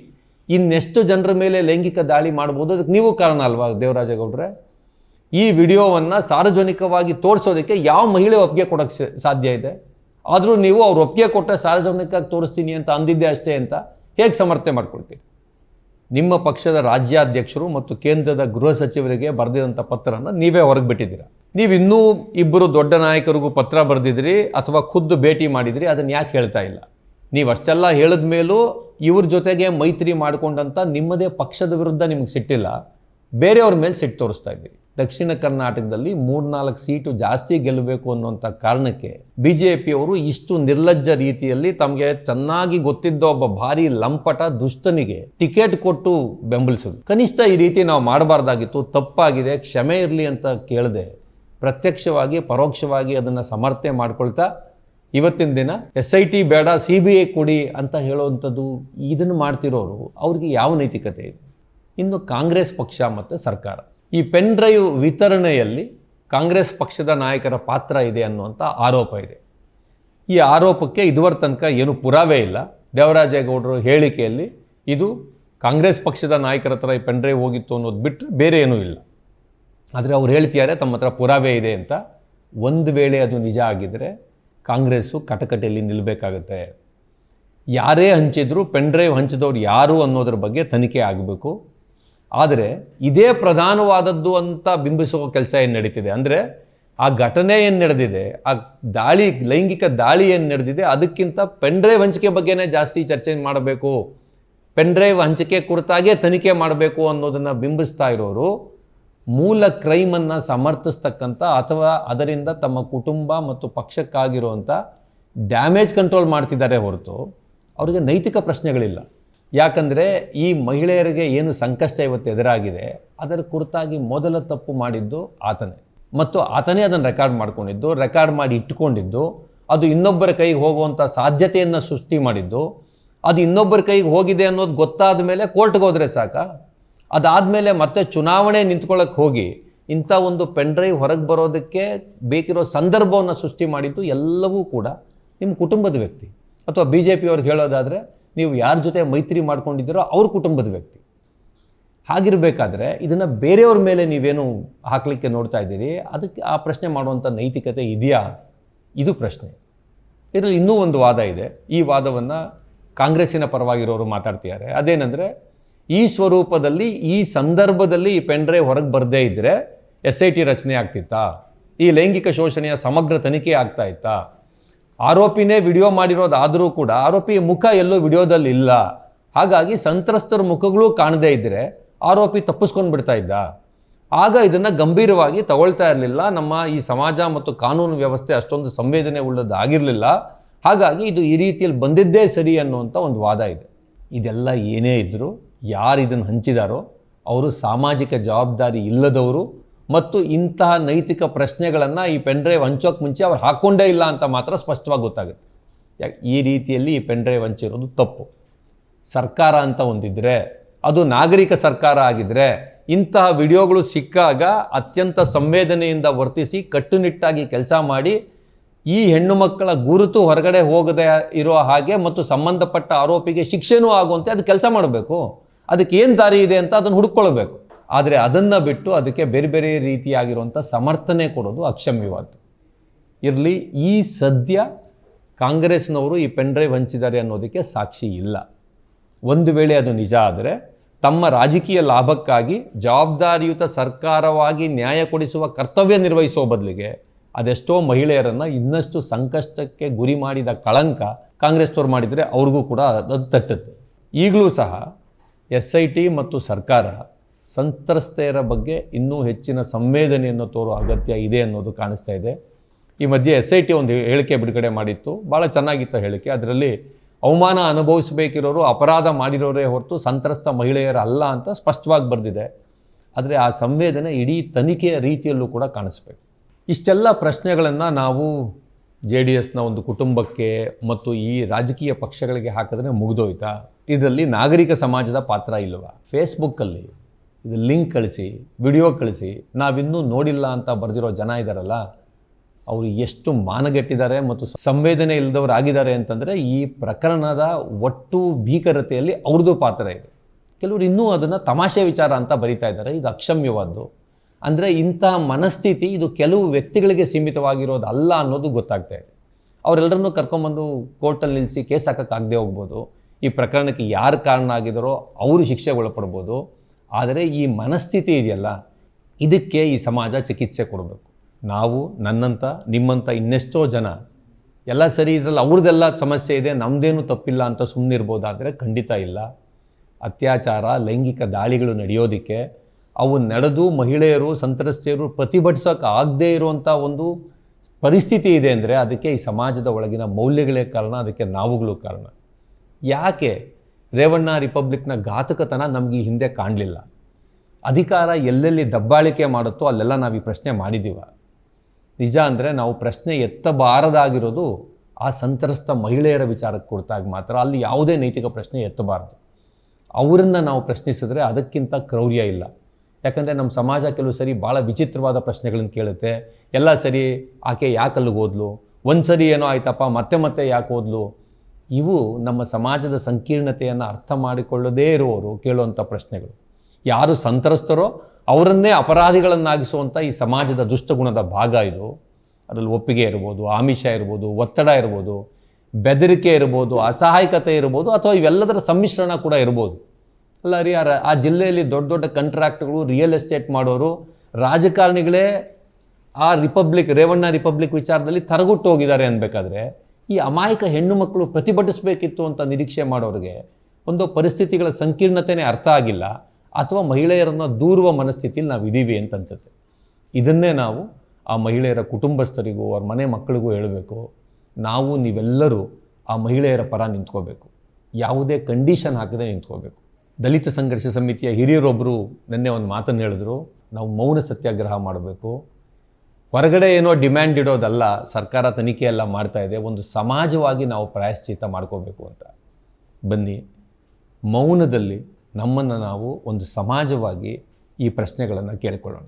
ಇನ್ನೆಷ್ಟು ಜನರ ಮೇಲೆ ಲೈಂಗಿಕ ದಾಳಿ ಮಾಡ್ಬೋದು ಅದಕ್ಕೆ ನೀವು ಕಾರಣ ಅಲ್ವಾ ದೇವರಾಜೇಗೌಡ್ರೆ? ಈ ವಿಡಿಯೋವನ್ನು ಸಾರ್ವಜನಿಕವಾಗಿ ತೋರಿಸೋದಕ್ಕೆ ಯಾವ ಮಹಿಳೆ ಒಪ್ಪಿಗೆ ಕೊಡೋಕ್ಕೆ ಸಾಧ್ಯ ಇದೆ? ಆದರೂ ನೀವು ಅವ್ರು ಒಪ್ಪಿಗೆ ಕೊಟ್ಟರೆ ಸಾರ್ವಜನಿಕವಾಗಿ ತೋರಿಸ್ತೀನಿ ಅಂತ ಅಂದಿದ್ದೆ ಅಷ್ಟೇ ಅಂತ ಹೇಗೆ ಸಮರ್ಥನೆ ಮಾಡ್ಕೊಳ್ತೀರಿ? ನಿಮ್ಮ ಪಕ್ಷದ ರಾಜ್ಯಾಧ್ಯಕ್ಷರು ಮತ್ತು ಕೇಂದ್ರದ ಗೃಹ ಸಚಿವರಿಗೆ ಬರೆದಿರೋಂಥ ಪತ್ರನ ನೀವೇ ಹೊರಗೆ ಬಿಟ್ಟಿದ್ದೀರಾ? ನೀವು ಇನ್ನೂ ಇಬ್ಬರು ದೊಡ್ಡ ನಾಯಕರಿಗೂ ಪತ್ರ ಬರೆದಿದ್ರಿ ಅಥವಾ ಖುದ್ದು ಭೇಟಿ ಮಾಡಿದ್ರಿ, ಅದನ್ನು ಯಾಕೆ ಹೇಳ್ತಾ ಇಲ್ಲ? ನೀವು ಅಷ್ಟೆಲ್ಲ ಹೇಳಿದ ಮೇಲೂ ಇವ್ರ ಜೊತೆಗೆ ಮೈತ್ರಿ ಮಾಡಿಕೊಂಡಂಥ ನಿಮ್ಮದೇ ಪಕ್ಷದ ವಿರುದ್ಧ ನಿಮಗೆ ಸಿಟ್ಟಿಲ್ಲ, ಬೇರೆಯವ್ರ ಮೇಲೆ ಸಿಟ್ಟು ತೋರಿಸ್ತಾ ಇದ್ದೀರಿ. ದಕ್ಷಿಣ ಕರ್ನಾಟಕದಲ್ಲಿ ಮೂರ್ನಾಲ್ಕು ಸೀಟು ಜಾಸ್ತಿ ಗೆಲ್ಲಬೇಕು ಅನ್ನುವಂಥ ಕಾರಣಕ್ಕೆ ಬಿ ಜೆ ಪಿಯವರು ಇಷ್ಟು ನಿರ್ಲಜ್ಜ ರೀತಿಯಲ್ಲಿ ತಮಗೆ ಚೆನ್ನಾಗಿ ಗೊತ್ತಿದ್ದ ಒಬ್ಬ ಭಾರಿ ಲಂಪಟ ದುಷ್ಟನಿಗೆ ಟಿಕೆಟ್ ಕೊಟ್ಟು ಬೆಂಬಲಿಸಿದ್ರು. ಕನಿಷ್ಠ ಈ ರೀತಿ ನಾವು ಮಾಡಬಾರ್ದಾಗಿತ್ತು, ತಪ್ಪಾಗಿದೆ, ಕ್ಷಮೆ ಇರಲಿ ಅಂತ ಕೇಳದೆ ಪ್ರತ್ಯಕ್ಷವಾಗಿ, ಪರೋಕ್ಷವಾಗಿ ಅದನ್ನು ಸಮರ್ಥನೆ ಮಾಡ್ಕೊಳ್ತಾ ಇವತ್ತಿನ ದಿನ ಎಸ್ ಐ ಟಿ ಬೇಡ ಸಿ ಬಿ ಐ ಕೊಡಿ ಅಂತ ಹೇಳುವಂಥದ್ದು ಇದನ್ನು ಮಾಡ್ತಿರೋರು, ಅವ್ರಿಗೆ ಯಾವ ನೈತಿಕತೆ ಇದೆ? ಇನ್ನು ಕಾಂಗ್ರೆಸ್ ಪಕ್ಷ ಮತ್ತು ಸರ್ಕಾರ. ಈ ಪೆನ್ ಡ್ರೈವ್ ವಿತರಣೆಯಲ್ಲಿ ಕಾಂಗ್ರೆಸ್ ಪಕ್ಷದ ನಾಯಕರ ಪಾತ್ರ ಇದೆ ಅನ್ನುವಂಥ ಆರೋಪ ಇದೆ. ಈ ಆರೋಪಕ್ಕೆ ಇದುವರ ತನಕ ಏನು ಪುರಾವೆ ಇಲ್ಲ. ದೇವರಾಜೇಗೌಡರು ಹೇಳಿಕೆಯಲ್ಲಿ ಇದು ಕಾಂಗ್ರೆಸ್ ಪಕ್ಷದ ನಾಯಕರ ಹತ್ರ ಈ ಪೆನ್ ಡ್ರೈವ್ ಹೋಗಿತ್ತು ಅನ್ನೋದು ಬಿಟ್ಟರೆ ಬೇರೆ ಏನೂ ಇಲ್ಲ. ಆದರೆ ಅವ್ರು ಹೇಳ್ತಿದ್ದಾರೆ, ತಮ್ಮ ಹತ್ರ ಪುರಾವೆ ಇದೆ ಅಂತ. ಒಂದು ವೇಳೆ ಅದು ನಿಜ ಆಗಿದ್ದರೆ ಕಾಂಗ್ರೆಸ್ಸು ಕಟಕಟೆಯಲ್ಲಿ ನಿಲ್ಲಬೇಕಾಗತ್ತೆ ಯಾರೇ ಹಂಚಿದ್ರು ಪೆನ್ ಡ್ರೈವ್ ಹಂಚಿದವ್ರು ಯಾರು ಅನ್ನೋದ್ರ ಬಗ್ಗೆ ತನಿಖೆ ಆಗಬೇಕು. ಆದರೆ ಇದೇ ಪ್ರಧಾನವಾದದ್ದು ಅಂತ ಬಿಂಬಿಸುವ ಕೆಲಸ ಏನು ನಡೀತಿದೆ ಅಂದರೆ, ಆ ಘಟನೆ ಏನು ನಡೆದಿದೆ, ಆ ದಾಳಿ, ಲೈಂಗಿಕ ದಾಳಿ ಏನು ನಡೆದಿದೆ, ಅದಕ್ಕಿಂತ ಪೆನ್ ಡ್ರೈವ್ ಹಂಚಿಕೆ ಬಗ್ಗೆನೇ ಜಾಸ್ತಿ ಚರ್ಚೆ ಮಾಡಬೇಕು. ಪೆನ್ ಡ್ರೈವ್ ಹಂಚಿಕೆ ಕುರಿತಾಗೇ ತನಿಖೆ ಮಾಡಬೇಕು ಅನ್ನೋದನ್ನು ಬಿಂಬಿಸ್ತಾ ಇರೋರು ಮೂಲ ಕ್ರೈಮನ್ನು ಸಮರ್ಥಿಸ್ತಕ್ಕಂಥ ಅಥವಾ ಅದರಿಂದ ತಮ್ಮ ಕುಟುಂಬ ಮತ್ತು ಪಕ್ಷಕ್ಕಾಗಿರುವಂಥ ಡ್ಯಾಮೇಜ್ ಕಂಟ್ರೋಲ್ ಮಾಡ್ತಿದ್ದಾರೆ ಹೊರತು ಅವರಿಗೆ ನೈತಿಕ ಪ್ರಶ್ನೆಗಳಿಲ್ಲ. ಯಾಕಂದರೆ ಈ ಮಹಿಳೆಯರಿಗೆ ಏನು ಸಂಕಷ್ಟ ಇವತ್ತು ಎದುರಾಗಿದೆ, ಅದರ ಕುರಿತಾಗಿ ಮೊದಲ ತಪ್ಪು ಮಾಡಿದ್ದು ಆತನೇ. ಮತ್ತು ಆತನೇ ಅದನ್ನು ರೆಕಾರ್ಡ್ ಮಾಡ್ಕೊಂಡಿದ್ದು, ರೆಕಾರ್ಡ್ ಮಾಡಿ ಇಟ್ಕೊಂಡಿದ್ದು ಅದು ಇನ್ನೊಬ್ಬರ ಕೈಗೆ ಹೋಗುವಂಥ ಸಾಧ್ಯತೆಯನ್ನು ಸೃಷ್ಟಿ ಮಾಡಿದ್ದು, ಅದು ಇನ್ನೊಬ್ಬರ ಕೈಗೆ ಹೋಗಿದೆ ಅನ್ನೋದು ಗೊತ್ತಾದ ಮೇಲೆ ಕೋರ್ಟ್ಗೆ ಹೋದರೆ ಸಾಕ? ಅದಾದಮೇಲೆ ಮತ್ತೆ ಚುನಾವಣೆ ನಿಂತ್ಕೊಳ್ಳೋಕೆ ಹೋಗಿ ಇಂಥ ಒಂದು ಪೆನ್ ಡ್ರೈವ್ ಹೊರಗೆ ಬರೋದಕ್ಕೆ ಬೇಕಿರೋ ಸಂದರ್ಭವನ್ನು ಸೃಷ್ಟಿ ಮಾಡಿದ್ದು ಎಲ್ಲವೂ ಕೂಡ ನಿಮ್ಮ ಕುಟುಂಬದ ವ್ಯಕ್ತಿ. ಅಥವಾ ಬಿ ಜೆ ಪಿಯವ್ರಿಗೆ ಹೇಳೋದಾದರೆ ನೀವು ಯಾರ ಜೊತೆ ಮೈತ್ರಿ ಮಾಡ್ಕೊಂಡಿದ್ದೀರೋ ಅವ್ರ ಕುಟುಂಬದ ವ್ಯಕ್ತಿ. ಹಾಗಿರಬೇಕಾದ್ರೆ ಇದನ್ನು ಬೇರೆಯವ್ರ ಮೇಲೆ ನೀವೇನು ಹಾಕಲಿಕ್ಕೆ ನೋಡ್ತಾ ಇದ್ದೀರಿ? ಅದಕ್ಕೆ ಆ ಪ್ರಶ್ನೆ ಮಾಡುವಂಥ ನೈತಿಕತೆ ಇದೆಯಾ? ಇದು ಪ್ರಶ್ನೆ. ಇದರಲ್ಲಿ ಇನ್ನೂ ಒಂದು ವಾದ ಇದೆ. ಈ ವಾದವನ್ನು ಕಾಂಗ್ರೆಸ್ಸಿನ ಪರವಾಗಿರೋರು ಮಾತಾಡ್ತಿದ್ದಾರೆ. ಅದೇನೆಂದರೆ ಈ ಸ್ವರೂಪದಲ್ಲಿ, ಈ ಸಂದರ್ಭದಲ್ಲಿ ಈ ಪೆಂಡ್ರೈವ್ ಹೊರಗೆ ಬರದೇ ಇದ್ದರೆ ಎಸ್ ಐ ಟಿ ರಚನೆ ಆಗ್ತಿತ್ತಾ? ಈ ಲೈಂಗಿಕ ಶೋಷಣೆಯ ಸಮಗ್ರ ತನಿಖೆ ಆಗ್ತಾ ಇತ್ತಾ? ಆರೋಪಿನೇ ವಿಡಿಯೋ ಮಾಡಿರೋದಾದರೂ ಕೂಡ ಆರೋಪಿಯ ಮುಖ ಎಲ್ಲೂ ವಿಡಿಯೋದಲ್ಲಿ ಇಲ್ಲ. ಹಾಗಾಗಿ ಸಂತ್ರಸ್ತರ ಮುಖಗಳು ಕಾಣದೇ ಇದ್ದರೆ ಆರೋಪಿ ತಪ್ಪಿಸ್ಕೊಂಡು ಬಿಡ್ತಾ ಇದ್ದ. ಆಗ ಇದನ್ನು ಗಂಭೀರವಾಗಿ ತಗೊಳ್ತಾ ಇರಲಿಲ್ಲ. ನಮ್ಮ ಈ ಸಮಾಜ ಮತ್ತು ಕಾನೂನು ವ್ಯವಸ್ಥೆ ಅಷ್ಟೊಂದು ಸಂವೇದನೆ ಉಳ್ಳದಾಗಿರಲಿಲ್ಲ. ಹಾಗಾಗಿ ಇದು ಈ ರೀತಿಯಲ್ಲಿ ಬಂದಿದ್ದೇ ಸರಿ ಅನ್ನುವಂಥ ಒಂದು ವಾದ ಇದೆ. ಇದೆಲ್ಲ ಏನೇ ಇದ್ದರೂ ಯಾರು ಇದನ್ನು ಹಂಚಿದಾರೋ ಅವರು ಸಾಮಾಜಿಕ ಜವಾಬ್ದಾರಿ ಇಲ್ಲದವರು ಮತ್ತು ಇಂತಹ ನೈತಿಕ ಪ್ರಶ್ನೆಗಳನ್ನು ಈ ಪೆನ್ ಡ್ರೈವ್ ಹಂಚೋಕೆ ಮುಂಚೆ ಅವ್ರು ಹಾಕ್ಕೊಂಡೇ ಇಲ್ಲ ಅಂತ ಮಾತ್ರ ಸ್ಪಷ್ಟವಾಗಿ ಗೊತ್ತಾಗುತ್ತೆ. ಈ ರೀತಿಯಲ್ಲಿ ಈ ಪೆನ್ ಡ್ರೈವ್ ಹಂಚಿರೋದು ತಪ್ಪು. ಸರ್ಕಾರ ಅಂತ ಒಂದಿದ್ರೆ ಅದು ನಾಗರಿಕ ಸರ್ಕಾರ ಆಗಿದ್ರೆ, ಇಂತಹ ವಿಡಿಯೋಗಳು ಸಿಕ್ಕಾಗ ಅತ್ಯಂತ ಸಂವೇದನೆಯಿಂದ ವರ್ತಿಸಿ ಕಟ್ಟುನಿಟ್ಟಾಗಿ ಕೆಲಸ ಮಾಡಿ ಈ ಹೆಣ್ಣು ಮಕ್ಕಳ ಗುರುತು ಹೊರಗಡೆ ಹೋಗದೆ ಇರೋ ಹಾಗೆ ಮತ್ತು ಸಂಬಂಧಪಟ್ಟ ಆರೋಪಿಗೆ ಶಿಕ್ಷೆನೂ ಆಗುವಂತೆ ಅದು ಕೆಲಸ ಮಾಡಬೇಕು. ಅದಕ್ಕೆ ಏನು ದಾರಿ ಇದೆ ಅಂತ ಅದನ್ನು ಹುಡುಕೊಳ್ಬೇಕು. ಆದರೆ ಅದನ್ನು ಬಿಟ್ಟು ಅದಕ್ಕೆ ಬೇರೆ ಬೇರೆ ರೀತಿಯಾಗಿರುವಂಥ ಸಮರ್ಥನೆ ಕೊಡೋದು ಅಕ್ಷಮ್ಯವಾದ ಇರಲಿ, ಈ ಸದ್ಯ ಕಾಂಗ್ರೆಸ್ನವರು ಈ ಪೆನ್ ಡ್ರೈವ್ ಹಂಚಿದ್ದಾರೆ ಅನ್ನೋದಕ್ಕೆ ಸಾಕ್ಷಿ ಇಲ್ಲ. ಒಂದು ವೇಳೆ ಅದು ನಿಜ ಆದರೆ ತಮ್ಮ ರಾಜಕೀಯ ಲಾಭಕ್ಕಾಗಿ ಜವಾಬ್ದಾರಿಯುತ ಸರ್ಕಾರವಾಗಿ ನ್ಯಾಯ ಕೊಡಿಸುವ ಕರ್ತವ್ಯ ನಿರ್ವಹಿಸುವ ಬದಲಿಗೆ ಅದೆಷ್ಟೋ ಮಹಿಳೆಯರನ್ನು ಇನ್ನಷ್ಟು ಸಂಕಷ್ಟಕ್ಕೆ ಗುರಿ ಮಾಡಿದ ಕಳಂಕ ಕಾಂಗ್ರೆಸ್ನವ್ರು ಮಾಡಿದರೆ ಅವ್ರಿಗೂ ಕೂಡ ಅದು ತಟ್ಟುತ್ತೆ. ಈಗಲೂ ಸಹ ಎಸ್ ಐ ಟಿ ಮತ್ತು ಸರ್ಕಾರ ಸಂತ್ರಸ್ತೆಯರ ಬಗ್ಗೆ ಇನ್ನೂ ಹೆಚ್ಚಿನ ಸಂವೇದನೆಯನ್ನು ತೋರೋ ಅಗತ್ಯ ಇದೆ ಅನ್ನೋದು ಕಾಣಿಸ್ತಾ ಇದೆ. ಈ ಮಧ್ಯೆ ಎಸ್ ಐ ಟಿ ಒಂದು ಹೇಳಿಕೆ ಬಿಡುಗಡೆ ಮಾಡಿತ್ತು. ಭಾಳ ಚೆನ್ನಾಗಿತ್ತು ಹೇಳಿಕೆ. ಅದರಲ್ಲಿ ಅವಮಾನ ಅನುಭವಿಸಬೇಕಿರೋರು ಅಪರಾಧ ಮಾಡಿರೋರೇ ಹೊರತು ಸಂತ್ರಸ್ತ ಮಹಿಳೆಯರಲ್ಲ ಅಂತ ಸ್ಪಷ್ಟವಾಗಿ ಬರೆದಿದೆ. ಆದರೆ ಆ ಸಂವೇದನೆ ಇಡೀ ತನಿಖೆಯ ರೀತಿಯಲ್ಲೂ ಕೂಡ ಕಾಣಿಸ್ಬೇಕು. ಇಷ್ಟೆಲ್ಲ ಪ್ರಶ್ನೆಗಳನ್ನು ನಾವು ಜೆ ಡಿ ಎಸ್ನ ಒಂದು ಕುಟುಂಬಕ್ಕೆ ಮತ್ತು ಈ ರಾಜಕೀಯ ಪಕ್ಷಗಳಿಗೆ ಹಾಕಿದ್ರೆ ಮುಗಿದೋಯ್ತಾ? ಇದರಲ್ಲಿ ನಾಗರಿಕ ಸಮಾಜದ ಪಾತ್ರ ಇಲ್ವಾ ಫೇಸ್ಬುಕ್ಕಲ್ಲಿ ಇದು ಲಿಂಕ್ ಕಳಿಸಿ, ವಿಡಿಯೋ ಕಳಿಸಿ, ನಾವಿನ್ನೂ ನೋಡಿಲ್ಲ ಅಂತ ಬರೆದಿರೋ ಜನ ಇದ್ದಾರಲ್ಲ ಅವರು ಎಷ್ಟು ಮಾನಗೆಟ್ಟಿದ್ದಾರೆ ಮತ್ತು ಸಂವೇದನೆ ಇಲ್ಲದವರು ಆಗಿದ್ದಾರೆ ಅಂತಂದರೆ ಈ ಪ್ರಕರಣದ ಒಟ್ಟು ಭೀಕರತೆಯಲ್ಲಿ ಅವ್ರದ್ದು ಪಾತ್ರ ಇದೆ. ಕೆಲವರು ಇನ್ನೂ ಅದನ್ನು ತಮಾಷೆ ವಿಚಾರ ಅಂತ ಬರಿತಾ ಇದ್ದಾರೆ, ಇದು ಅಕ್ಷಮ್ಯವಾದ್ದು. ಅಂದರೆ ಇಂಥ ಮನಸ್ಥಿತಿ ಇದು ಕೆಲವು ವ್ಯಕ್ತಿಗಳಿಗೆ ಸೀಮಿತವಾಗಿರೋದಲ್ಲ ಅನ್ನೋದು ಗೊತ್ತಾಗ್ತಾ ಇದೆ. ಅವರೆಲ್ಲರನ್ನೂ ಕರ್ಕೊಂಬಂದು ಕೋರ್ಟಲ್ಲಿ ನಿಲ್ಲಿಸಿ ಕೇಸ್ ಹಾಕೋಕ್ಕಾಗದೆ ಹೋಗ್ಬೋದು. ಈ ಪ್ರಕರಣಕ್ಕೆ ಯಾರು ಕಾರಣ ಆಗಿದ್ದಾರೋ ಅವರು ಶಿಕ್ಷೆಗೆ ಒಳಪಡ್ಬೋದು ಆದರೆ ಈ ಮನಸ್ಥಿತಿ ಇದೆಯಲ್ಲ, ಇದಕ್ಕೆ ಈ ಸಮಾಜ ಚಿಕಿತ್ಸೆ ಕೊಡಬೇಕು. ನಾವು, ನನ್ನಂಥ, ನಿಮ್ಮಂಥ ಇನ್ನೆಷ್ಟೋ ಜನ, ಎಲ್ಲ ಸರಿ ಇದರಲ್ಲಿ, ಅವ್ರದ್ದೆಲ್ಲ ಸಮಸ್ಯೆ ಇದೆ ನಮ್ಮದೇನು ತಪ್ಪಿಲ್ಲ ಅಂತ ಸುಮ್ಮನಿರ್ಬೋದಾದರೆ ಖಂಡಿತ ಇಲ್ಲ. ಅತ್ಯಾಚಾರ, ಲೈಂಗಿಕ ದಾಳಿಗಳು ನಡೆಯೋದಕ್ಕೆ ಅವು ನಡೆದು ಮಹಿಳೆಯರು, ಸಂತ್ರಸ್ತೆಯರು ಪ್ರತಿಭಟಿಸೋಕೆ ಆಗದೇ ಇರುವಂಥ ಒಂದು ಪರಿಸ್ಥಿತಿ ಇದೆ ಅಂದರೆ ಅದಕ್ಕೆ ಈ ಸಮಾಜದ ಒಳಗಿನ ಮೌಲ್ಯಗಳೇ ಕಾರಣ, ಅದಕ್ಕೆ ನಾವುಗಳು ಕಾರಣ. ಯಾಕೆ ರೇವಣ್ಣ ರಿಪಬ್ಲಿಕ್ನ ಘಾತಕತನ ನಮಗೆ ಈ ಹಿಂದೆ ಕಾಣಲಿಲ್ಲ? ಅಧಿಕಾರ ಎಲ್ಲೆಲ್ಲಿ ದಬ್ಬಾಳಿಕೆ ಮಾಡುತ್ತೋ ಅಲ್ಲೆಲ್ಲ ನಾವು ಈ ಪ್ರಶ್ನೆ ಮಾಡಿದ್ದೀವ ನಿಜ ಅಂದರೆ ನಾವು ಪ್ರಶ್ನೆ ಎತ್ತಬಾರದಾಗಿರೋದು ಆ ಸಂತ್ರಸ್ತ ಮಹಿಳೆಯರ ವಿಚಾರಕ್ಕೆ ಕೊಡ್ತಾಗ ಮಾತ್ರ. ಅಲ್ಲಿ ಯಾವುದೇ ನೈತಿಕ ಪ್ರಶ್ನೆ ಎತ್ತಬಾರ್ದು. ಅವರನ್ನು ನಾವು ಪ್ರಶ್ನಿಸಿದ್ರೆ ಅದಕ್ಕಿಂತ ಕ್ರೌರ್ಯ ಇಲ್ಲ. ಯಾಕಂದರೆ ನಮ್ಮ ಸಮಾಜ ಕೆಲವು ಸರಿ ಭಾಳ ವಿಚಿತ್ರವಾದ ಪ್ರಶ್ನೆಗಳನ್ನು ಕೇಳುತ್ತೆ. ಎಲ್ಲ ಸರಿ ಆಕೆ ಯಾಕೆ ಅಲ್ಲಿಗೆ ಒಂದು ಸರಿ ಏನೋ ಆಯ್ತಪ್ಪ, ಮತ್ತೆ ಮತ್ತೆ ಯಾಕೆ ಹೋದ್ಲು ಇವು ನಮ್ಮ ಸಮಾಜದ ಸಂಕೀರ್ಣತೆಯನ್ನು ಅರ್ಥ ಮಾಡಿಕೊಳ್ಳದೇ ಇರುವವರು ಕೇಳುವಂಥ ಪ್ರಶ್ನೆಗಳು. ಯಾರು ಸಂತ್ರಸ್ತರೋ ಅವರನ್ನೇ ಅಪರಾಧಿಗಳನ್ನಾಗಿಸುವಂಥ ಈ ಸಮಾಜದ ದುಷ್ಟಗುಣದ ಭಾಗ ಇದು. ಅದರಲ್ಲಿ ಒಪ್ಪಿಗೆ ಇರ್ಬೋದು, ಆಮಿಷ ಇರ್ಬೋದು, ಒತ್ತಡ ಇರ್ಬೋದು, ಬೆದರಿಕೆ ಇರ್ಬೋದು, ಅಸಹಾಯಕತೆ ಇರ್ಬೋದು ಅಥವಾ ಇವೆಲ್ಲದರ ಸಮ್ಮಿಶ್ರಣ ಕೂಡ ಇರ್ಬೋದು. ಅಲ್ಲ, ರೀ ಆ ಆ ಜಿಲ್ಲೆಯಲ್ಲಿ ದೊಡ್ಡ ದೊಡ್ಡ ಕಂಟ್ರಾಕ್ಟ್ಗಳು ರಿಯಲ್ ಎಸ್ಟೇಟ್ ಮಾಡೋರು ರಾಜಕಾರಣಿಗಳೇ ಆ ರಿಪಬ್ಲಿಕ್ ರೇವಣ್ಣ ರಿಪಬ್ಲಿಕ್ ವಿಚಾರದಲ್ಲಿ ತರಗುಟ್ಟು ಹೋಗಿದ್ದಾರೆ ಅನ್ಬೇಕಾದ್ರೆ ಈ ಅಮಾಯಕ ಹೆಣ್ಣು ಮಕ್ಕಳು ಪ್ರತಿಭಟಿಸಬೇಕಿತ್ತು ಅಂತ ನಿರೀಕ್ಷೆ ಮಾಡೋರಿಗೆ ಒಂದು ಪರಿಸ್ಥಿತಿಗಳ ಸಂಕೀರ್ಣತೆನೇ ಅರ್ಥ ಆಗಿಲ್ಲ ಅಥವಾ ಮಹಿಳೆಯರನ್ನು ದೂರುವ ಮನಸ್ಥಿತಿಯಲ್ಲಿ ನಾವು ಇದ್ದೀವಿ ಅಂತ ಅನ್ಸುತ್ತೆ. ಇದನ್ನೇ ನಾವು ಆ ಮಹಿಳೆಯರ ಕುಟುಂಬಸ್ಥರಿಗೂ, ಅವ್ರ ಮನೆ ಮಕ್ಕಳಿಗೂ ಹೇಳಬೇಕು. ನಾವು ನೀವೆಲ್ಲರೂ ಆ ಮಹಿಳೆಯರ ಪರ ನಿಂತ್ಕೋಬೇಕು. ಯಾವುದೇ ಕಂಡೀಷನ್ ಹಾಕದೆ ನಿಂತ್ಕೋಬೇಕು. ದಲಿತ ಸಂಘರ್ಷ ಸಮಿತಿಯ ಹಿರಿಯರೊಬ್ಬರು ನಿನ್ನೆ ಒಂದು ಮಾತನ್ನು ಹೇಳಿದ್ರು. ನಾವು ಮೌನ ಸತ್ಯಾಗ್ರಹ ಮಾಡಬೇಕು. ಹೊರಗಡೆ ಏನೋ ಡಿಮ್ಯಾಂಡ್ ಇಡೋದಲ್ಲ, ಸರ್ಕಾರ ತನಿಖೆ ಎಲ್ಲ ಮಾಡ್ತಾ ಇದೆ, ಒಂದು ಸಮಾಜವಾಗಿ ನಾವು ಪ್ರಾಯಶ್ಚಿತ್ತ ಮಾಡ್ಕೋಬೇಕು ಅಂತ. ಬನ್ನಿ, ಮೌನದಲ್ಲಿ ನಮ್ಮನ್ನು ನಾವು ಒಂದು ಸಮಾಜವಾಗಿ ಈ ಪ್ರಶ್ನೆಗಳನ್ನು ಕೇಳಿಕೊಳ್ಳೋಣ.